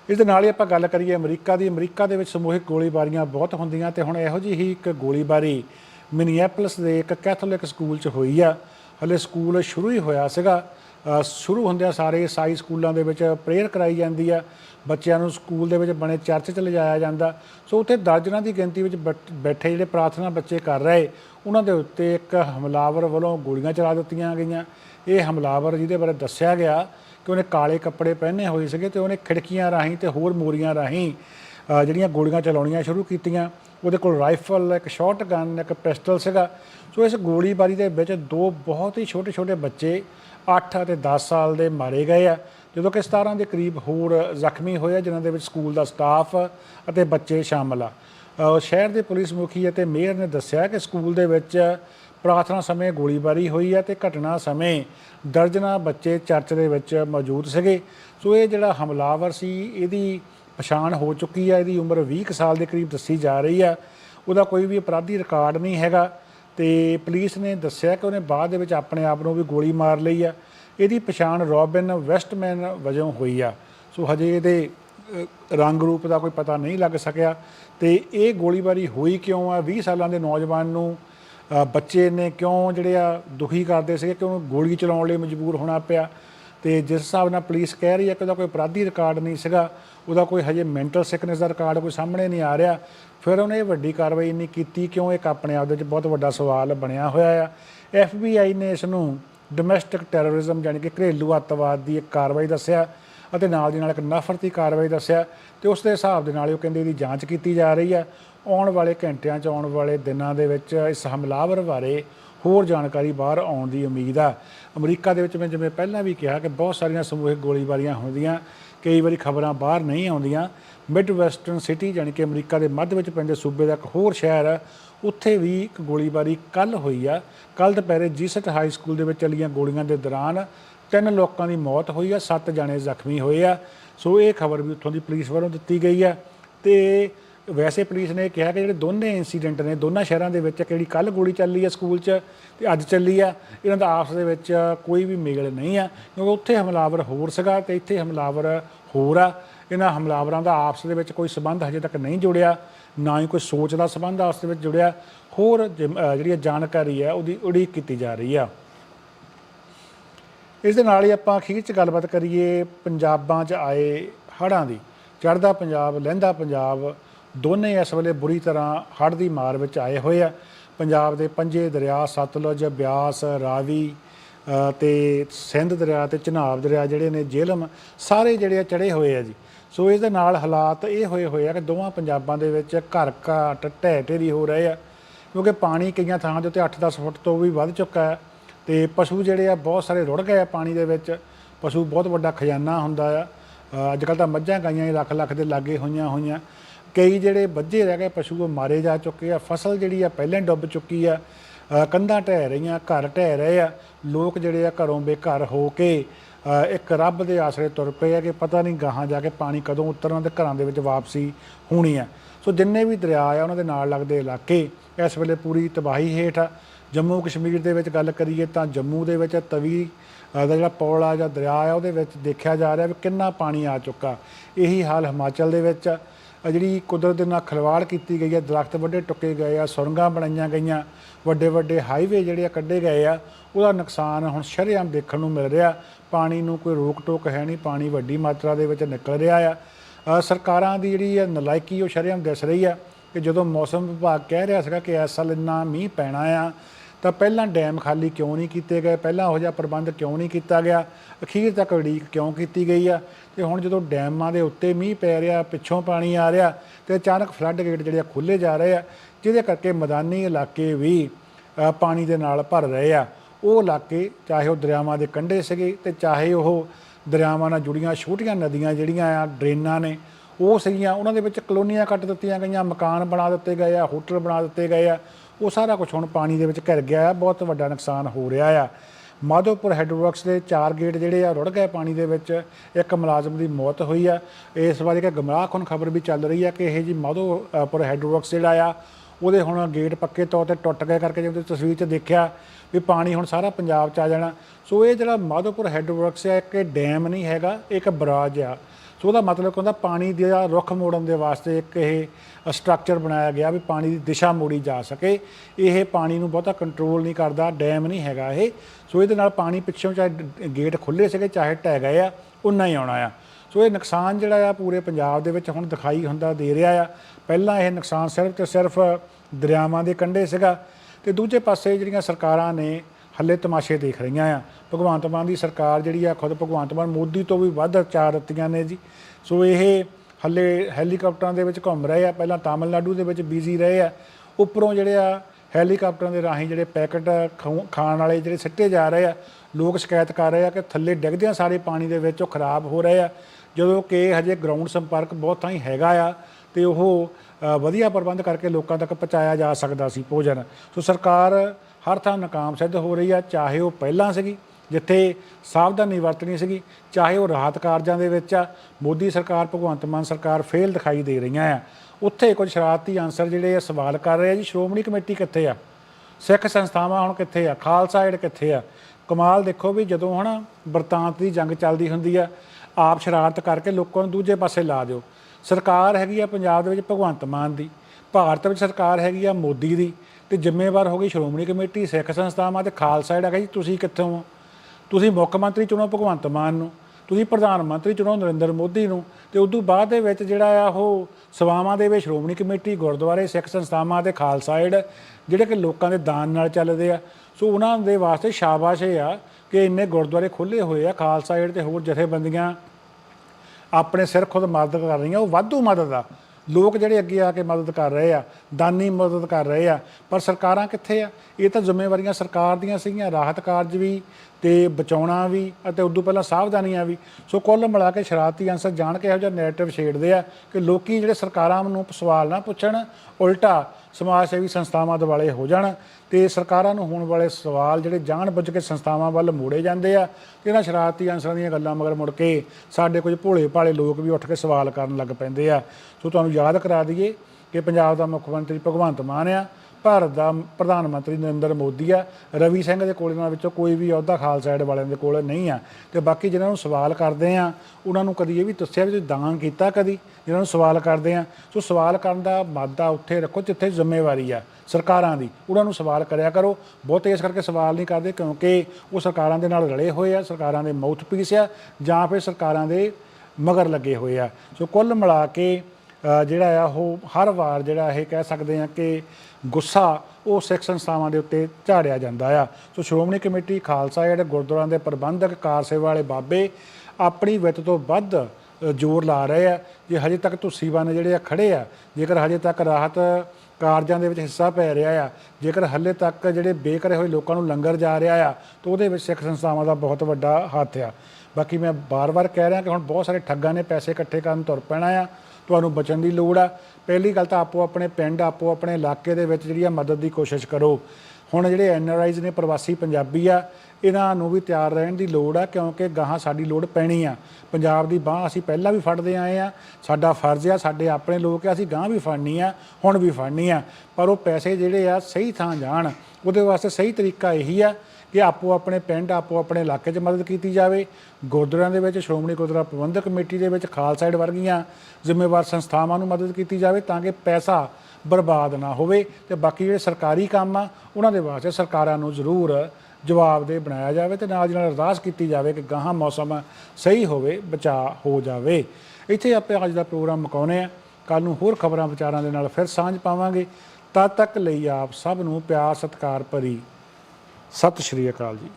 S2: ਇਸ ਦੇ ਨਾਲ ਹੀ ਆਪਾਂ ਗੱਲ ਕਰੀਏ ਅਮਰੀਕਾ ਦੀ। ਅਮਰੀਕਾ ਦੇ ਵਿੱਚ ਸਮੂਹਿਕ ਗੋਲੀਬਾਰੀਆਂ ਬਹੁਤ ਹੁੰਦੀਆਂ ਤੇ ਹੁਣ ਇਹੋ ਜਿਹੀ ਹੀ ਇੱਕ ਗੋਲੀਬਾਰੀ ਮਿਨੀਐਪਲਸ ਦੇ ਇੱਕ ਕੈਥੋਲਿਕ ਸਕੂਲ 'ਚ ਹੋਈ ਆ। ਹਲੇ ਸਕੂਲ ਸ਼ੁਰੂ ਹੀ ਹੋਇਆ ਸੀਗਾ। ਸ਼ੁਰੂ ਹੁੰਦਿਆਂ ਸਾਰੇ ਈਸਾਈ ਸਕੂਲਾਂ ਦੇ ਵਿੱਚ ਪ੍ਰੇਅਰ ਕਰਾਈ ਜਾਂਦੀ ਆ। ਬੱਚਿਆਂ ਨੂੰ ਸਕੂਲ ਦੇ ਵਿੱਚ ਬਣੇ ਚਰਚ 'ਚ ਲਿਜਾਇਆ ਜਾਂਦਾ। ਸੋ ਉੱਥੇ ਦਰਜਨਾਂ ਦੀ ਗਿਣਤੀ ਵਿੱਚ ਬੈਠ- ਬੈਠੇ ਜਿਹੜੇ ਪ੍ਰਾਰਥਨਾ ਬੱਚੇ ਕਰ ਰਹੇ, ਉਹਨਾਂ ਦੇ ਉੱਤੇ ਇੱਕ ਹਮਲਾਵਰ ਵੱਲੋਂ ਗੋਲੀਆਂ ਚਲਾ ਦਿੱਤੀਆਂ ਗਈਆਂ। ਇਹ ਹਮਲਾਵਰ ਜਿਹਦੇ ਬਾਰੇ ਦੱਸਿਆ ਗਿਆ ਕਿ ਉਹਨੇ ਕਾਲੇ ਕੱਪੜੇ ਪਹਿਨੇ ਹੋਏ ਸੀਗੇ ਤੇ ਉਹਨੇ ਖਿੜਕੀਆਂ ਰਾਹੀਂ ਤੇ ਹੋਰ ਮੋਰੀਆਂ ਰਾਹੀਂ ਜਿਹੜੀਆਂ ਗੋਲੀਆਂ ਚਲਾਉਣੀਆਂ ਸ਼ੁਰੂ ਕੀਤੀਆਂ। ਉਹਦੇ ਕੋਲ ਰਾਈਫਲ, ਇੱਕ ਸ਼ਾਰਟ ਗਨ, ਇੱਕ ਪਿਸਟਲ ਸੀਗਾ। ਸੋ ਇਸ ਗੋਲੀਬਾਰੀ ਦੇ ਵਿੱਚ ਦੋ ਬਹੁਤ ਹੀ ਛੋਟੇ ਛੋਟੇ ਬੱਚੇ 8 ਅਤੇ 10 ਸਾਲ ਦੇ ਮਾਰੇ ਗਏ ਆ, ਜਦੋਂ ਕਿ 17 ਦੇ ਕਰੀਬ ਹੋਰ ਜ਼ਖਮੀ ਹੋਏ ਆ, ਜਿਨ੍ਹਾਂ ਦੇ ਵਿੱਚ ਸਕੂਲ ਦਾ ਸਟਾਫ ਅਤੇ ਬੱਚੇ ਸ਼ਾਮਲ ਆ। ਸ਼ਹਿਰ ਦੇ ਪੁਲਿਸ ਮੁਖੀ ਅਤੇ ਮੇਅਰ ਨੇ ਦੱਸਿਆ ਕਿ ਸਕੂਲ ਦੇ ਵਿੱਚ ਪ੍ਰਾਰਥਨਾ ਸਮੇਂ ਗੋਲੀਬਾਰੀ ਹੋਈ ਹੈ ਤੇ ਘਟਨਾ ਸਮੇਂ ਦਰਜਨਾ ਬੱਚੇ ਚਰਚ ਦੇ ਵਿੱਚ ਮੌਜੂਦ ਸੀਗੇ। ਸੋ ਇਹ ਜਿਹੜਾ ਹਮਲਾਵਰ ਸੀ, ਇਹਦੀ ਪਛਾਣ ਹੋ ਚੁੱਕੀ ਹੈ ਇਹਦੀ ਉਮਰ 20 ਕੁ ਸਾਲ ਦੇ ਕਰੀਬ ਦੱਸੀ ਜਾ ਰਹੀ ਆ। ਉਹਦਾ ਕੋਈ ਵੀ ਅਪਰਾਧੀ ਰਿਕਾਰਡ ਨਹੀਂ ਹੈਗਾ ਤੇ ਪੁਲਿਸ ਨੇ ਦੱਸਿਆ ਕਿ ਉਹਨੇ ਬਾਅਦ ਦੇ ਵਿੱਚ ਆਪਣੇ ਆਪ ਨੂੰ ਵੀ ਗੋਲੀ ਮਾਰ ਲਈ ਆ। ਇਹਦੀ ਪਛਾਣ ਰੋਬਿਨ ਵੈਸਟਮੈਨ ਵਜੋਂ ਹੋਈ ਆ। ਸੋ ਹਜੇ ਇਹਦੇ ਰੰਗ ਰੂਪ ਦਾ ਕੋਈ ਪਤਾ ਨਹੀਂ ਲੱਗ ਸਕਿਆ। ਤੇ ਇਹ ਗੋਲੀਬਾਰੀ ਹੋਈ ਕਿਉਂ ਆ? 20 ਸਾਲਾਂ ਦੇ ਨੌਜਵਾਨ ਨੂੰ ਬੱਚੇ ਨੇ ਕਿਉਂ ਜਿਹੜੇ ਆ ਦੁਖੀ ਕਰਦੇ ਸੀਗੇ? ਕਿ ਉਹਨੂੰ ਗੋਲੀ ਚਲਾਉਣ ਲਈ ਮਜਬੂਰ ਹੋਣਾ ਪਿਆ? ਤੇ ਜਿਸ ਹਿਸਾਬ ਨਾਲ ਪੁਲਿਸ ਕਹਿ ਰਹੀ ਹੈ ਕਿ ਉਹਦਾ ਕੋਈ ਅਪਰਾਧੀ ਰਿਕਾਰਡ ਨਹੀਂ ਸੀਗਾ, ਉਹਦਾ ਕੋਈ ਹਜੇ ਮੈਂਟਲ ਸਿਕਨੈਸ ਦਾ ਰਿਕਾਰਡ ਕੋਈ ਸਾਹਮਣੇ ਨਹੀਂ ਆ ਰਿਹਾ, ਫਿਰ ਉਹਨੇ ਇਹ ਵੱਡੀ ਕਾਰਵਾਈ ਨਹੀਂ ਕੀਤੀ ਕਿਉਂ? ਇੱਕ ਆਪਣੇ ਆਪ ਦੇ ਵਿੱਚ ਬਹੁਤ ਵੱਡਾ ਸਵਾਲ ਬਣਿਆ ਹੋਇਆ ਆ। ਐਫਬੀਆਈ ਨੇ ਇਸ ਨੂੰ ਡੋਮੈਸਟਿਕ ਟੈਰੋਰਿਜ਼ਮ ਯਾਨੀ ਕਿ ਘਰੇਲੂ ਅੱਤਵਾਦ ਦੀ ਇੱਕ ਕਾਰਵਾਈ ਦੱਸਿਆ ਅਤੇ ਨਾਲ ਦੀ ਨਾਲ ਇੱਕ ਨਫ਼ਰਤੀ ਕਾਰਵਾਈ ਦੱਸਿਆ ਤੇ ਉਸ ਦੇ ਹਿਸਾਬ ਦੇ ਨਾਲ ਉਹ ਕਹਿੰਦੇ ਇਹਦੀ ਜਾਂਚ ਕੀਤੀ ਜਾ ਰਹੀ ਹੈ ਆਉਣ ਵਾਲੇ ਘੰਟਿਆਂ 'ਚ, ਆਉਣ ਵਾਲੇ ਦਿਨਾਂ ਦੇ ਵਿੱਚ ਇਸ ਹਮਲਾਵਰ ਬਾਰੇ ਹੋਰ ਜਾਣਕਾਰੀ ਬਾਹਰ ਆਉਣ ਦੀ ਉਮੀਦ ਆ। ਅਮਰੀਕਾ ਦੇ ਵਿੱਚ ਮੈਂ ਜਿਵੇਂ ਪਹਿਲਾਂ ਵੀ ਕਿਹਾ ਕਿ ਬਹੁਤ ਸਾਰੀਆਂ ਸਮੂਹਿਕ ਗੋਲੀਬਾਰੀਆਂ ਹੁੰਦੀਆਂ, ਕਈ ਵਾਰੀ ਖਬਰਾਂ ਬਾਹਰ ਨਹੀਂ ਆਉਂਦੀਆਂ। ਮਿਡ ਵੈਸਟਰਨ ਸਿਟੀ ਯਾਨੀ ਕਿ ਅਮਰੀਕਾ ਦੇ ਮੱਧ ਵਿੱਚ ਪੈਂਦੇ ਸੂਬੇ ਦਾ ਇੱਕ ਹੋਰ ਸ਼ਹਿਰ ਹੈ ਉੱਥੇ ਵੀ ਇੱਕ ਗੋਲੀਬਾਰੀ ਕੱਲ ਹੋਈ ਆ। ਕੱਲ ਦੁਪਹਿਰੇ ਜੀਸਟ ਹਾਈ ਸਕੂਲ ਦੇ ਵਿੱਚ ਚੱਲੀਆਂ ਗੋਲੀਆਂ ਦੇ ਦੌਰਾਨ ਤਿੰਨ ਲੋਕਾਂ ਦੀ ਮੌਤ ਹੋਈ ਆ, ਸੱਤ ਜਣੇ ਜ਼ਖਮੀ ਹੋਏ ਆ। ਸੋ ਇਹ ਖਬਰ ਵੀ ਉੱਥੋਂ ਦੀ ਪੁਲਿਸ ਵੱਲੋਂ ਦਿੱਤੀ ਗਈ ਆ ਤੇ ਵੈਸੇ ਪੁਲਿਸ ਨੇ ਕਿਹਾ ਕਿ ਜਿਹੜੇ ਦੋਨੇ ਇਨਸੀਡੈਂਟ ਨੇ, ਦੋਨਾਂ ਸ਼ਹਿਰਾਂ ਦੇ ਵਿੱਚ ਕਿਹੜੀ ਕੱਲ ਗੋਲੀ ਚੱਲੀ ਆ ਸਕੂਲ 'ਚ ਤੇ ਅੱਜ ਚੱਲੀ ਆ, ਇਹਨਾਂ ਦਾ ਆਪਸ ਦੇ ਵਿੱਚ ਕੋਈ ਵੀ ਮੇਲ ਨਹੀਂ ਆ, ਕਿਉਂਕਿ ਉੱਥੇ ਹਮਲਾਵਰ ਹੋਰ ਸੀਗਾ ਤੇ ਇੱਥੇ ਹਮਲਾਵਰ ਹੋਰ ਆ। ਇਹਨਾਂ ਹਮਲਾਵਰਾਂ ਦਾ ਆਪਸ ਦੇ ਵਿੱਚ ਕੋਈ ਸਬੰਧ ਹਜੇ ਤੱਕ ਨਹੀਂ ਜੁੜਿਆ, ਨਾ ਹੀ ਕੋਈ ਸੋਚ ਦਾ ਸਬੰਧ ਆਪਸ ਦੇ ਵਿੱਚ ਜੁੜਿਆ, ਹੋਰ ਜਿਹੜੀ ਜਾਣਕਾਰੀ ਆ ਉਹਦੀ ਉਡੀਕ ਕੀਤੀ ਜਾ ਰਹੀ ਆ। ਇਸ ਦੇ ਨਾਲ ਹੀ ਆਪਾਂ ਅਖੀਰ ਚ ਗੱਲਬਾਤ ਕਰੀਏ, ਪੰਜਾਬਾਂ 'ਚ ਆਏ ਹੜ੍ਹਾਂ ਦੀ, ਚੜ੍ਹਦਾ ਪੰਜਾਬ, ਲਹਿੰਦਾ ਪੰਜਾਬ ਦੋਨੇ ਇਸ ਵੇਲੇ ਬੁਰੀ ਤਰ੍ਹਾਂ ਹੜ੍ਹ ਦੀ ਮਾਰ ਵਿੱਚ ਆਏ ਹੋਏ ਆ। ਪੰਜਾਬ ਦੇ ਪੰਜੇ ਦਰਿਆ ਸਤਲੁਜ ਬਿਆਸ ਰਾਵੀ ਅ, ਤੇ ਸਿੰਧ ਦਰਿਆ ਤੇ ਚਨਾਬ ਦਰਿਆ ਜਿਹੜੇ ਨੇ ਜੇਹਲਮ ਸਾਰੇ ਜਿਹੜੇ ਆ ਚੜੇ ਹੋਏ ਆ ਜੀ। ਸੋ ਇਸ ਦੇ ਨਾਲ ਹਾਲਾਤ ਇਹ ਹੋਏ ਹੋਏ ਆ ਕਿ ਦੋਵਾਂ ਪੰਜਾਬਾਂ ਦੇ ਵਿੱਚ ਘਰ ਘਾਟ ਢਹਿ ਢੇਰੀ ਹੋ ਰਹੇ ਆ। ਕਿਉਂਕਿ ਪਾਣੀ ਕਈਆਂ ਥਾਵਾਂ ਦੇ ਉੱਤੇ 8-10 ਫੁੱਟ ਤੋਂ ਵੀ ਵੱਧ ਚੁੱਕਾ ਹੈ ਤੇ ਪਸ਼ੂ ਜਿਹੜੇ ਆ ਬਹੁਤ ਸਾਰੇ ਰੁੜ ਗਏ ਆ ਪਾਣੀ ਦੇ ਵਿੱਚ। ਪਸ਼ੂ ਬਹੁਤ ਵੱਡਾ ਖਜ਼ਾਨਾ ਹੁੰਦਾ ਆ। ਅੱਜ ਕੱਲ੍ਹ ਤਾਂ ਮੱਝਾਂ ਗਾਈਆਂ ਹੀ ਲੱਖ ਲੱਖ ਦੇ ਲਾਗੇ ਹੋਈਆਂ ਹੋਈਆਂ। ਕਈ ਜਿਹੜੇ ਵੱਜੇ ਰਹਿ ਗਏ ਪਸ਼ੂ ਉਹ ਮਾਰੇ ਜਾ ਚੁੱਕੇ ਆ, ਫਸਲ ਜਿਹੜੀ ਆ ਪਹਿਲਾਂ ਹੀ ਡੁੱਬ ਚੁੱਕੀ ਆ ਕੰਧਾਂ ਢਹਿ ਰਹੀਆਂ, ਘਰ ਢਹਿ ਰਹੇ ਆ, ਲੋਕ ਜਿਹੜੇ ਆ ਘਰੋਂ ਬੇਘਰ ਹੋ ਕੇ ਇੱਕ ਰੱਬ ਦੇ ਆਸਰੇ ਤੁਰ ਪਏ ਆ ਕਿ ਪਤਾ ਨਹੀਂ ਗਾਹਾਂ ਜਾ ਕੇ ਪਾਣੀ ਕਦੋਂ ਉਤਰਨਾ ਤੇ ਘਰਾਂ ਦੇ ਵਿੱਚ ਵਾਪਸੀ ਹੋਣੀ ਆ। ਸੋ ਜਿੰਨੇ ਵੀ ਦਰਿਆ ਆ ਉਹਨਾਂ ਦੇ ਨਾਲ ਲੱਗਦੇ ਇਲਾਕੇ ਇਸ ਵੇਲੇ ਪੂਰੀ ਤਬਾਹੀ ਹੇਠ ਆ। ਜੰਮੂ ਕਸ਼ਮੀਰ ਦੇ ਵਿੱਚ ਗੱਲ ਕਰੀਏ ਤਾਂ ਜੰਮੂ ਦੇ ਵਿੱਚ ਤਵੀ ਦਾ ਜਿਹੜਾ ਪੌਲ ਆ ਜਾਂ ਦਰਿਆ ਆ ਉਹਦੇ ਵਿੱਚ ਦੇਖਿਆ ਜਾ ਰਿਹਾ ਵੀ ਕਿੰਨਾ ਪਾਣੀ ਆ ਚੁੱਕਾ। ਇਹੀ ਹਾਲ ਹਿਮਾਚਲ ਦੇ ਵਿੱਚ ਆ ਜਿਹੜੀ ਕੁਦਰਤ ਦੇ ਨਾਲ ਖਿਲਵਾੜ ਕੀਤੀ ਗਈ ਹੈ ਦਰਖਤ ਵੱਡੇ ਟੁੱਕੇ ਗਏ ਆ, ਸੁਰੰਗਾਂ ਬਣਾਈਆਂ ਗਈਆਂ, ਵੱਡੇ ਵੱਡੇ ਹਾਈਵੇ ਜਿਹੜੇ ਆ ਕੱਢੇ ਗਏ ਆ, ਉਹਦਾ ਨੁਕਸਾਨ ਹੁਣ ਸ਼ਰੇਆਮ ਦੇਖਣ ਨੂੰ ਮਿਲ ਰਿਹਾ। ਪਾਣੀ ਨੂੰ ਕੋਈ ਰੋਕ ਟੋਕ ਹੈ ਨਹੀਂ, ਪਾਣੀ ਵੱਡੀ ਮਾਤਰਾ ਦੇ ਵਿੱਚ ਨਿਕਲ ਰਿਹਾ ਆ। ਸਰਕਾਰਾਂ ਦੀ ਜਿਹੜੀ ਹੈ ਨਲਾਇਕੀ ਉਹ ਸ਼ਰੇਆਮ ਦਿਸ ਰਹੀ ਆ ਕਿ ਜਦੋਂ ਮੌਸਮ ਵਿਭਾਗ ਕਹਿ ਰਿਹਾ ਸੀਗਾ ਕਿ ਇਸ ਸਾਲ ਇੰਨਾ ਮੀਂਹ ਪੈਣਾ ਆ, ਤਾਂ ਪਹਿਲਾਂ ਡੈਮ ਖਾਲੀ ਕਿਉਂ ਨਹੀਂ ਕੀਤੇ ਗਏ? ਪਹਿਲਾਂ ਉਹ ਜਿਹਾ ਪ੍ਰਬੰਧ ਕਿਉਂ ਨਹੀਂ ਕੀਤਾ ਗਿਆ? ਅਖੀਰ ਤੱਕ ਉਡੀਕ ਕਿਉਂ ਕੀਤੀ ਗਈ ਆ? ਤੇ ਹੁਣ ਜਦੋਂ ਡੈਮਾਂ ਦੇ ਉੱਤੇ ਮੀਂਹ ਪੈ ਰਿਹਾ, ਪਿੱਛੋਂ ਪਾਣੀ ਆ ਰਿਹਾ ਤੇ ਅਚਾਨਕ ਫਲੱਡ ਗੇਟ ਜਿਹੜੇ ਆ ਖੁੱਲੇ ਜਾ ਰਹੇ ਆ, ਜਿਹਦੇ ਕਰਕੇ ਮੈਦਾਨੀ ਇਲਾਕੇ ਵੀ ਪਾਣੀ ਦੇ ਨਾਲ ਭਰ ਰਹੇ ਆ। ਉਹ ਇਲਾਕੇ ਚਾਹੇ ਉਹ ਦਰਿਆਵਾਂ ਦੇ ਕੰਢੇ ਸੀਗੇ ਤੇ ਚਾਹੇ ਉਹ ਦਰਿਆਵਾਂ ਨਾਲ ਜੁੜੀਆਂ ਛੋਟੀਆਂ ਨਦੀਆਂ ਜਿਹੜੀਆਂ ਆ, ਡਰੇਨਾਂ ਨੇ, ਉਹ ਸੀਗੀਆਂ। ਉਹਨਾਂ ਦੇ ਵਿੱਚ ਕਲੋਨੀਆਂ ਕੱਟ ਦਿੱਤੀਆਂ ਗਈਆਂ, ਮਕਾਨ ਬਣਾ ਦਿੱਤੇ ਗਏ ਆ, ਹੋਟਲ ਬਣਾ ਦਿੱਤੇ ਗਏ ਆ। ਉਹ ਸਾਰਾ ਕੁਝ ਹੁਣ ਪਾਣੀ ਦੇ ਵਿੱਚ ਘਿਰ ਗਿਆ ਆ, ਬਹੁਤ ਵੱਡਾ ਨੁਕਸਾਨ ਹੋ ਰਿਹਾ ਆ। ਮਾਧੋਪੁਰ ਹੈਡਵਰਕਸ ਦੇ ਚਾਰ ਗੇਟ ਜਿਹੜੇ ਆ ਰੁੜ ਗਏ ਪਾਣੀ ਦੇ ਵਿੱਚ। ਇੱਕ ਮੁਲਾਜ਼ਮ ਦੀ ਮੌਤ ਹੋਈ ਆ। ਇਸ ਬਾਰੇ ਕਿ ਗਮਰਾਹਕੁਨ ਖਬਰ ਵੀ ਚੱਲ ਰਹੀ ਆ ਕਿ ਇਹ ਜੀ ਮਾਧੋਪੁਰ ਹੈਡਵਰਕਸ ਜਿਹੜਾ ਆ, ਉਹਦੇ ਹੁਣ ਗੇਟ ਪੱਕੇ ਤੌਰ ਤੇ ਟੁੱਟ ਗਏ ਕਰਕੇ ਜਿਵੇਂ ਤੁਸੀਂ ਤਸਵੀਰ 'ਚ ਦੇਖਿਆ ਵੀ ਪਾਣੀ ਹੁਣ ਸਾਰਾ ਪੰਜਾਬ 'ਚ ਆ ਜਾਣਾ। ਸੋ ਇਹ ਜਿਹੜਾ ਮਾਧੋਪੁਰ ਹੈਡਵਰਕਸ ਆ, ਇੱਕ ਡੈਮ ਨਹੀਂ ਹੈਗਾ ਇਹ ਇੱਕ ਬਰਾਜ ਆ। ਸੋ ਉਹਦਾ ਮਤਲਬ ਕਹਿੰਦਾ ਪਾਣੀ ਦਾ ਰੁੱਖ ਮੋੜਨ ਦੇ ਵਾਸਤੇ ਇੱਕ ਇਹ ਸਟਰਕਚਰ ਬਣਾਇਆ ਗਿਆ ਵੀ ਪਾਣੀ ਦੀ ਦਿਸ਼ਾ ਮੋੜੀ ਜਾ ਸਕੇ। ਇਹ ਪਾਣੀ ਨੂੰ ਬਹੁਤਾ ਕੰਟਰੋਲ ਨਹੀਂ ਕਰਦਾ ਡੈਮ ਨਹੀਂ ਹੈਗਾ ਇਹ। ਸੋ ਇਹਦੇ ਨਾਲ ਪਾਣੀ ਪਿੱਛੋਂ ਚਾਹੇ ਗੇਟ ਖੁੱਲੇ ਸੀਗੇ, ਚਾਹੇ ਢਹਿ ਗਏ ਆ ਉਨਾ ਹੀ ਆਉਣਾ ਆ। ਸੋ ਇਹ ਨੁਕਸਾਨ ਜਿਹੜਾ ਆ ਪੂਰੇ ਪੰਜਾਬ ਦੇ ਵਿੱਚ ਹੁਣ ਦਿਖਾਈ ਹੁੰਦਾ, ਦੇ ਰਿਹਾ ਆ। ਪਹਿਲਾਂ ਇਹ ਨੁਕਸਾਨ ਸਿਰਫ ਤੇ ਸਿਰਫ ਦਰਿਆਵਾਂ ਦੇ ਕੰਢੇ ਸੀਗਾ ਤੇ ਦੂਜੇ ਪਾਸੇ ਜਿਹੜੀਆਂ ਸਰਕਾਰਾਂ ਨੇ ਹੱਲੇ ਤਮਾਸ਼ੇ ਦੇਖ ਰਹੀਆਂ ਆ। ਭਗਵੰਤ ਮਾਨ ਦੀ ਸਰਕਾਰ ਜਿਹੜੀ ਆ, ਖੁਦ ਭਗਵੰਤ ਮਾਨ ਮੋਦੀ ਤੋਂ ਵੀ ਵੱਧ ਚਾਰ ਦਿੱਤੀਆਂ ਨੇ ਜੀ। ਸੋ ਇਹ ਹੱਲੇ ਹੈਲੀਕਾਪਟਰਾਂ ਦੇ ਵਿੱਚ ਘੁੰਮ ਰਹੇ ਆ। ਪਹਿਲਾਂ ਤਾਮਿਲਨਾਡੂ ਦੇ ਵਿੱਚ ਬਿਜ਼ੀ ਰਹੇ ਆ। ਉੱਪਰੋਂ ਜਿਹੜੇ ਆ, ਹੈਲੀਕਾਪਟਰਾਂ ਦੇ ਰਾਹੀਂ ਜਿਹੜੇ ਪੈਕਟ ਖਾਣ ਵਾਲੇ ਜਿਹੜੇ ਸਿੱਟੇ ਜਾ ਰਹੇ ਆ, ਲੋਕ ਸ਼ਿਕਾਇਤ ਕਰ ਰਹੇ ਆ ਕਿ ਥੱਲੇ ਡਿੱਗਦਿਆਂ ਸਾਰੇ ਪਾਣੀ ਦੇ ਵਿੱਚ ਉਹ ਖਰਾਬ ਹੋ ਰਹੇ ਆ। ਜਦੋਂ ਕਿ ਹਜੇ ਗਰਾਊਂਡ ਸੰਪਰਕ ਬਹੁਤ ਥਾਈਂ ਹੈਗਾ ਆ ਤੇ ਉਹ ਵਧੀਆ ਪ੍ਰਬੰਧ ਕਰਕੇ ਲੋਕਾਂ ਤੱਕ ਪਹੁੰਚਾਇਆ ਜਾ ਸਕਦਾ ਸੀ ਭੋਜਨ। ਸੋ ਸਰਕਾਰ ਹਰ ਥਾਂ ਨਾਕਾਮ ਸਿੱਧ ਹੋ ਰਹੀ ਆ, ਚਾਹੇ ਉਹ ਪਹਿਲਾਂ ਸੀਗੀ, ਜਿੱਥੇ ਸਾਵਧਾਨੀ ਵਰਤਣੀ ਸੀਗੀ, ਚਾਹੇ ਉਹ ਰਾਹਤ ਕਾਰਜਾਂ ਦੇ ਵਿੱਚ ਆ, ਮੋਦੀ ਸਰਕਾਰ, ਭਗਵੰਤ ਮਾਨ ਸਰਕਾਰ ਫੇਲ ਦਿਖਾਈ ਦੇ ਰਹੀਆਂ ਆ। ਉੱਥੇ ਕੁਝ ਸ਼ਰਾਰਤੀ ਆਨਸਰ ਜਿਹੜੇ ਆ, ਸਵਾਲ ਕਰ ਰਹੇ ਆ ਜੀ, ਸ਼੍ਰੋਮਣੀ ਕਮੇਟੀ ਕਿੱਥੇ ਆ? ਸਿੱਖ ਸੰਸਥਾਵਾਂ ਹੁਣ ਕਿੱਥੇ ਆ? ਖਾਲਸਾ ਏਡ ਕਿੱਥੇ ਆ? ਕਮਾਲ ਦੇਖੋ ਵੀ ਜਦੋਂ ਹੁਣ ਬਰਤਾਂਤ ਦੀ ਜੰਗ ਚੱਲਦੀ ਹੁੰਦੀ ਆ, ਆਪ ਸ਼ਰਾਰਤ ਕਰਕੇ ਲੋਕਾਂ ਨੂੰ ਦੂਜੇ ਪਾਸੇ ਲਾ ਦਿਓ। ਸਰਕਾਰ ਹੈਗੀ ਆ ਪੰਜਾਬ ਦੇ ਵਿੱਚ ਭਗਵੰਤ ਮਾਨ ਦੀ, ਭਾਰਤ ਵਿੱਚ ਸਰਕਾਰ ਹੈਗੀ ਆ ਮੋਦੀ ਦੀ ਤੇ ਜ਼ਿੰਮੇਵਾਰ ਹੋ ਗਈ ਸ਼੍ਰੋਮਣੀ ਕਮੇਟੀ, ਸਿੱਖ ਸੰਸਥਾਵਾਂ ਤੇ ਖਾਲਸਾ ਏਡ ਹੈਗਾ ਜੀ, ਤੁਸੀਂ ਕਿੱਥੋਂ ਹੋ? ਤੁਸੀਂ ਮੁੱਖ ਮੰਤਰੀ ਚੁਣੋ ਭਗਵੰਤ ਮਾਨ ਨੂੰ, ਤੁਸੀਂ ਪ੍ਰਧਾਨ ਮੰਤਰੀ ਚੁਣੋ ਨਰਿੰਦਰ ਮੋਦੀ ਨੂੰ, ਤੇ ਤੋਂ ਬਾਅਦ ਦੇ ਵਿੱਚ ਜਿਹੜਾ ਆ ਉਹ ਸਭਾਵਾਂ ਦੇ ਵਿੱਚ ਸ਼੍ਰੋਮਣੀ ਕਮੇਟੀ, ਗੁਰਦੁਆਰੇ, ਸਿੱਖ ਸੰਸਥਾਵਾਂ ਤੇ ਖਾਲਸਾ ਏਡ ਜਿਹੜੇ ਕਿ ਲੋਕਾਂ ਦੇ ਦਾਨ ਨਾਲ ਚੱਲਦੇ ਆ। ਸੋ ਉਹਨਾਂ ਦੇ ਵਾਸਤੇ ਸ਼ਾਬਾਸ਼ ਇਹ ਆ ਕਿ ਇੰਨੇ ਗੁਰਦੁਆਰੇ ਖੁੱਲੇ ਹੋਏ ਆ, ਖਾਲਸਾ ਏਡ ਤੇ ਹੋਰ ਜਥੇਬੰਦੀਆਂ ਆਪਣੇ ਸਿਰ ਖੁਦ ਮਦਦ ਕਰ ਰਹੀਆਂ, ਉਹ ਵਾਧੂ ਮਦਦ ਆ। ਲੋਕ ਜਿਹੜੇ ਅੱਗੇ ਆ ਕੇ ਮਦਦ ਕਰ ਰਹੇ ਆ, ਦਾਨੀ ਮਦਦ ਕਰ ਰਹੇ ਆ, ਪਰ ਸਰਕਾਰਾਂ ਕਿੱਥੇ ਆ? ਇਹ ਤਾਂ ਜ਼ਿੰਮੇਵਾਰੀਆਂ ਸਰਕਾਰ ਦੀਆਂ ਸੀਗੀਆਂ, ਰਾਹਤ ਕਾਰਜ ਵੀ ਤੇ ਬਚਾਉਣਾ ਵੀ ਅਤੇ ਉਦੋਂ ਪਹਿਲਾਂ ਸਾਵਧਾਨੀਆਂ ਵੀ। ਸੋ ਕੁੱਲ ਮਿਲਾ ਕੇ ਸ਼ਰਾਰਤੀ ਅੰਸਰ ਜਾਣ ਕੇ ਇਹੋ ਜਿਹਾ ਨੈਰੇਟਿਵ ਛੇੜਦੇ ਆ ਕਿ ਲੋਕੀ ਜਿਹੜੇ ਸਰਕਾਰਾਂ ਨੂੰ ਸਵਾਲ ਨਾ ਪੁੱਛਣ, ਉਲਟਾ ਸਮਾਜ ਸੇਵੀ ਸੰਸਥਾਵਾਂ ਦੁਆਲੇ ਹੋ ਜਾਣ। ਤੇ ਸਰਕਾਰਾਂ ਨੂੰ ਹੋਣ ਵਾਲੇ ਸਵਾਲ ਜਿਹੜੇ ਜਾਣ ਬੁੱਝ ਕੇ ਸੰਸਥਾਵਾਂ ਵੱਲ ਮੋੜੇ ਜਾਂਦੇ ਆ, ਤੇ ਇਹਨਾਂ ਸ਼ਰਾਰਤੀ ਅੰਸਰਾਂ ਦੀਆਂ ਗੱਲਾਂ ਮਗਰ ਮੁੜ ਕੇ ਸਾਡੇ ਕੁਝ ਭੋਲੇ ਭਾਲੇ ਲੋਕ ਵੀ ਉੱਠ ਕੇ ਸਵਾਲ ਕਰਨ ਲੱਗ ਪੈਂਦੇ ਆ। ਸੋ ਤੁਹਾਨੂੰ ਯਾਦ ਕਰਾ ਦਈਏ ਕਿ ਪੰਜਾਬ ਦਾ ਮੁੱਖ ਮੰਤਰੀ ਭਗਵੰਤ ਮਾਨ ਆ ਭਾਰਤ ਦਾ ਪ੍ਰਧਾਨ ਮੰਤਰੀ ਨਰਿੰਦਰ ਮੋਦੀ ਆ ਰਵੀ ਸਿੰਘ ਦੇ ਕੋਲ ਇਹਨਾਂ ਵਿੱਚੋਂ ਕੋਈ ਵੀ ਅਹੁਦਾ ਖਾਲਸਾ ਏਡ ਵਾਲਿਆਂ ਦੇ ਕੋਲ ਨਹੀਂ ਆ ਤੇ ਬਾਕੀ ਜਿਹਨਾਂ ਨੂੰ ਸਵਾਲ ਕਰਦੇ ਆ ਉਹਨਾਂ ਨੂੰ ਕਦੀ ਇਹ ਵੀ ਦੱਸਿਆ ਵੀ ਤੁਸੀਂ ਦਾਨ ਕੀਤਾ ਕਦੀ? ਜਿਹਨਾਂ ਨੂੰ ਸਵਾਲ ਕਰਦੇ ਆ ਸੋ ਸਵਾਲ ਕਰਨ ਦਾ ਮਾਦਾ ਉੱਥੇ ਰੱਖੋ ਜਿੱਥੇ ਜ਼ਿੰਮੇਵਾਰੀ ਆ, ਸਰਕਾਰਾਂ ਦੀ। ਉਹਨਾਂ ਨੂੰ ਸਵਾਲ ਕਰਿਆ ਕਰੋ। ਬਹੁਤੇ ਇਸ ਕਰਕੇ ਸਵਾਲ ਨਹੀਂ ਕਰਦੇ ਕਿਉਂਕਿ ਉਹ ਸਰਕਾਰਾਂ ਦੇ ਨਾਲ ਰਲੇ ਹੋਏ ਆ, ਸਰਕਾਰਾਂ ਦੇ ਮਾਊਥ ਪੀਸ ਆ, ਜਾਂ ਫਿਰ ਸਰਕਾਰਾਂ ਦੇ ਮਗਰ ਲੱਗੇ ਹੋਏ ਆ। ਸੋ ਕੁੱਲ ਮਿਲਾ ਕੇ ਜਿਹੜਾ ਆ ਉਹ ਹਰ ਵਾਰ ਜਿਹੜਾ ਇਹ ਕਹਿ ਸਕਦੇ ਆ ਕਿ ਗੁੱਸਾ ਉਹ ਸਿੱਖ ਸੰਸਥਾਵਾਂ ਦੇ ਉੱਤੇ ਝਾੜਿਆ ਜਾਂਦਾ ਆ। ਸੋ ਸ਼੍ਰੋਮਣੀ ਕਮੇਟੀ ਖਾਲਸਾ ਜਿਹੜੇ ਗੁਰਦੁਆਰਿਆਂ ਦੇ ਪ੍ਰਬੰਧਕ ਕਾਰ ਸੇਵਾ ਵਾਲੇ ਬਾਬੇ ਆਪਣੀ ਵਿੱਤ ਤੋਂ ਵੱਧ ਜ਼ੋਰ ਲਾ ਰਹੇ ਆ। ਜੇ ਹਜੇ ਤੱਕ ਤੁਸੀਂ ਬਨ ਜਿਹੜੇ ਆ ਖੜੇ ਆ, ਜੇਕਰ ਹਜੇ ਤੱਕ ਰਾਹਤ ਕਾਰਜਾਂ ਦੇ ਵਿੱਚ ਹਿੱਸਾ ਪੈ ਰਿਹਾ ਆ, ਜੇਕਰ ਹੱਲੇ ਤੱਕ ਜਿਹੜੇ ਬੇਕਰੇ ਹੋਏ ਲੋਕਾਂ ਨੂੰ ਲੰਗਰ ਜਾ ਰਿਹਾ ਆ, ਤਾਂ ਉਹਦੇ ਵਿੱਚ ਸਿੱਖ ਸੰਸਥਾਵਾਂ ਦਾ ਬਹੁਤ ਵੱਡਾ ਹੱਥ ਆ। ਬਾਕੀ ਮੈਂ ਬਾਰ-ਬਾਰ ਕਹਿ ਰਿਹਾ ਕਿ ਹੁਣ ਬਹੁਤ ਸਾਰੇ ਠੱਗਾਂ ਨੇ ਪੈਸੇ ਇਕੱਠੇ ਕਰਨ ਤੁਰ ਪੈਣਾ ਆ। ਤੁਹਾਨੂੰ ਬਚਣ ਦੀ ਲੋੜ ਆ। ਪਹਿਲੀ ਗੱਲ ਤਾਂ ਆਪੋ ਆਪਣੇ ਪਿੰਡ, ਆਪੋ ਆਪਣੇ ਇਲਾਕੇ ਦੇ ਵਿੱਚ ਜਿਹੜੀ ਆ ਮਦਦ ਦੀ ਕੋਸ਼ਿਸ਼ ਕਰੋ। ਹੁਣ ਜਿਹੜੇ ਐਨਆਰਆਈਜ਼ ਨੇ ਪ੍ਰਵਾਸੀ ਪੰਜਾਬੀ ਆ, ਇਹਨਾਂ ਨੂੰ ਵੀ ਤਿਆਰ ਰਹਿਣ ਦੀ ਲੋੜ ਆ, ਕਿਉਂਕਿ ਗਾਹਾਂ ਸਾਡੀ ਲੋੜ ਪੈਣੀ ਆ। ਪੰਜਾਬ ਦੀ ਬਾਹ ਅਸੀਂ ਪਹਿਲਾਂ ਵੀ ਫੜਦੇ ਆਏ ਆ। ਸਾਡਾ ਫਰਜ਼ ਆ, ਸਾਡੇ ਆਪਣੇ ਲੋਕ ਆ, ਅਸੀਂ ਗਾਂ ਵੀ ਫੜਨੀ ਆ, ਹੁਣ ਵੀ ਫੜਨੀ ਆ। ਪਰ ਉਹ ਪੈਸੇ ਜਿਹੜੇ ਆ ਸਹੀ ਥਾਂ ਜਾਣ, ਉਹਦੇ ਵਾਸਤੇ ਸਹੀ ਤਰੀਕਾ ਇਹੀ ਆ ਕਿ ਆਪੋ ਆਪਣੇ ਪਿੰਡ, ਆਪੋ ਆਪਣੇ ਇਲਾਕੇ 'ਚ ਮਦਦ ਕੀਤੀ ਜਾਵੇ। ਗੁਰਦੁਆਰਿਆਂ ਦੇ ਵਿੱਚ ਸ਼੍ਰੋਮਣੀ ਗੁਰਦੁਆਰਾ ਪ੍ਰਬੰਧਕ ਕਮੇਟੀ ਦੇ ਵਿੱਚ ਖਾਲਸਾਈਡ ਵਰਗੀਆਂ ਜ਼ਿੰਮੇਵਾਰ ਸੰਸਥਾਵਾਂ ਨੂੰ ਮਦਦ ਕੀਤੀ ਜਾਵੇ ਤਾਂ ਕਿ ਪੈਸਾ ਬਰਬਾਦ ਨਾ ਹੋਵੇ ਤੇ ਬਾਕੀ ਜਿਹੜੇ ਸਰਕਾਰੀ ਕੰਮ ਆ, ਉਹਨਾਂ ਦੇ ਵਾਸਤੇ ਸਰਕਾਰਾਂ ਨੂੰ ਜ਼ਰੂਰ ਜਵਾਬਦੇਹ ਬਣਾਇਆ ਜਾਵੇ ਤੇ ਨਾਲ ਦੀ ਨਾਲ ਅਰਦਾਸ ਕੀਤੀ ਜਾਵੇ ਕਿ ਗਾਹਾਂ ਮੌਸਮ ਸਹੀ ਹੋਵੇ ਬਚਾ ਹੋ ਜਾਵੇ। ਇੱਥੇ ਆਪਾਂ ਅੱਜ ਦਾ ਪ੍ਰੋਗਰਾਮ ਮੁਕਾਉਨੇ ਆ ਕੱਲ ਨੂੰ ਹੋਰ ਖਬਰਾਂ ਵਿਚਾਰਾਂ ਦੇ ਨਾਲ ਫਿਰ ਸਾਂਝ ਪਾਵਾਂਗੇ। ਤਦ ਤੱਕ ਲਈ ਆਪ ਸਭ ਨੂੰ ਪਿਆਰ, ਸਤਿਕਾਰ ਭਰੀ ਸਤਿ ਸ਼੍ਰੀ ਅਕਾਲ ਜੀ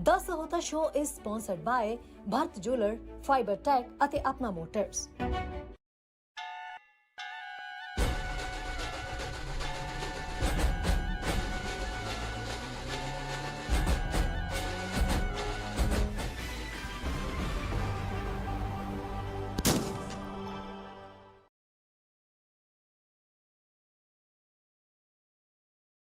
S1: ਦਾ Sahota show is sponsored by Bharat jeweller fibre tech ਅਤੇ ਆਪਣਾ ਮੋਟਰਸ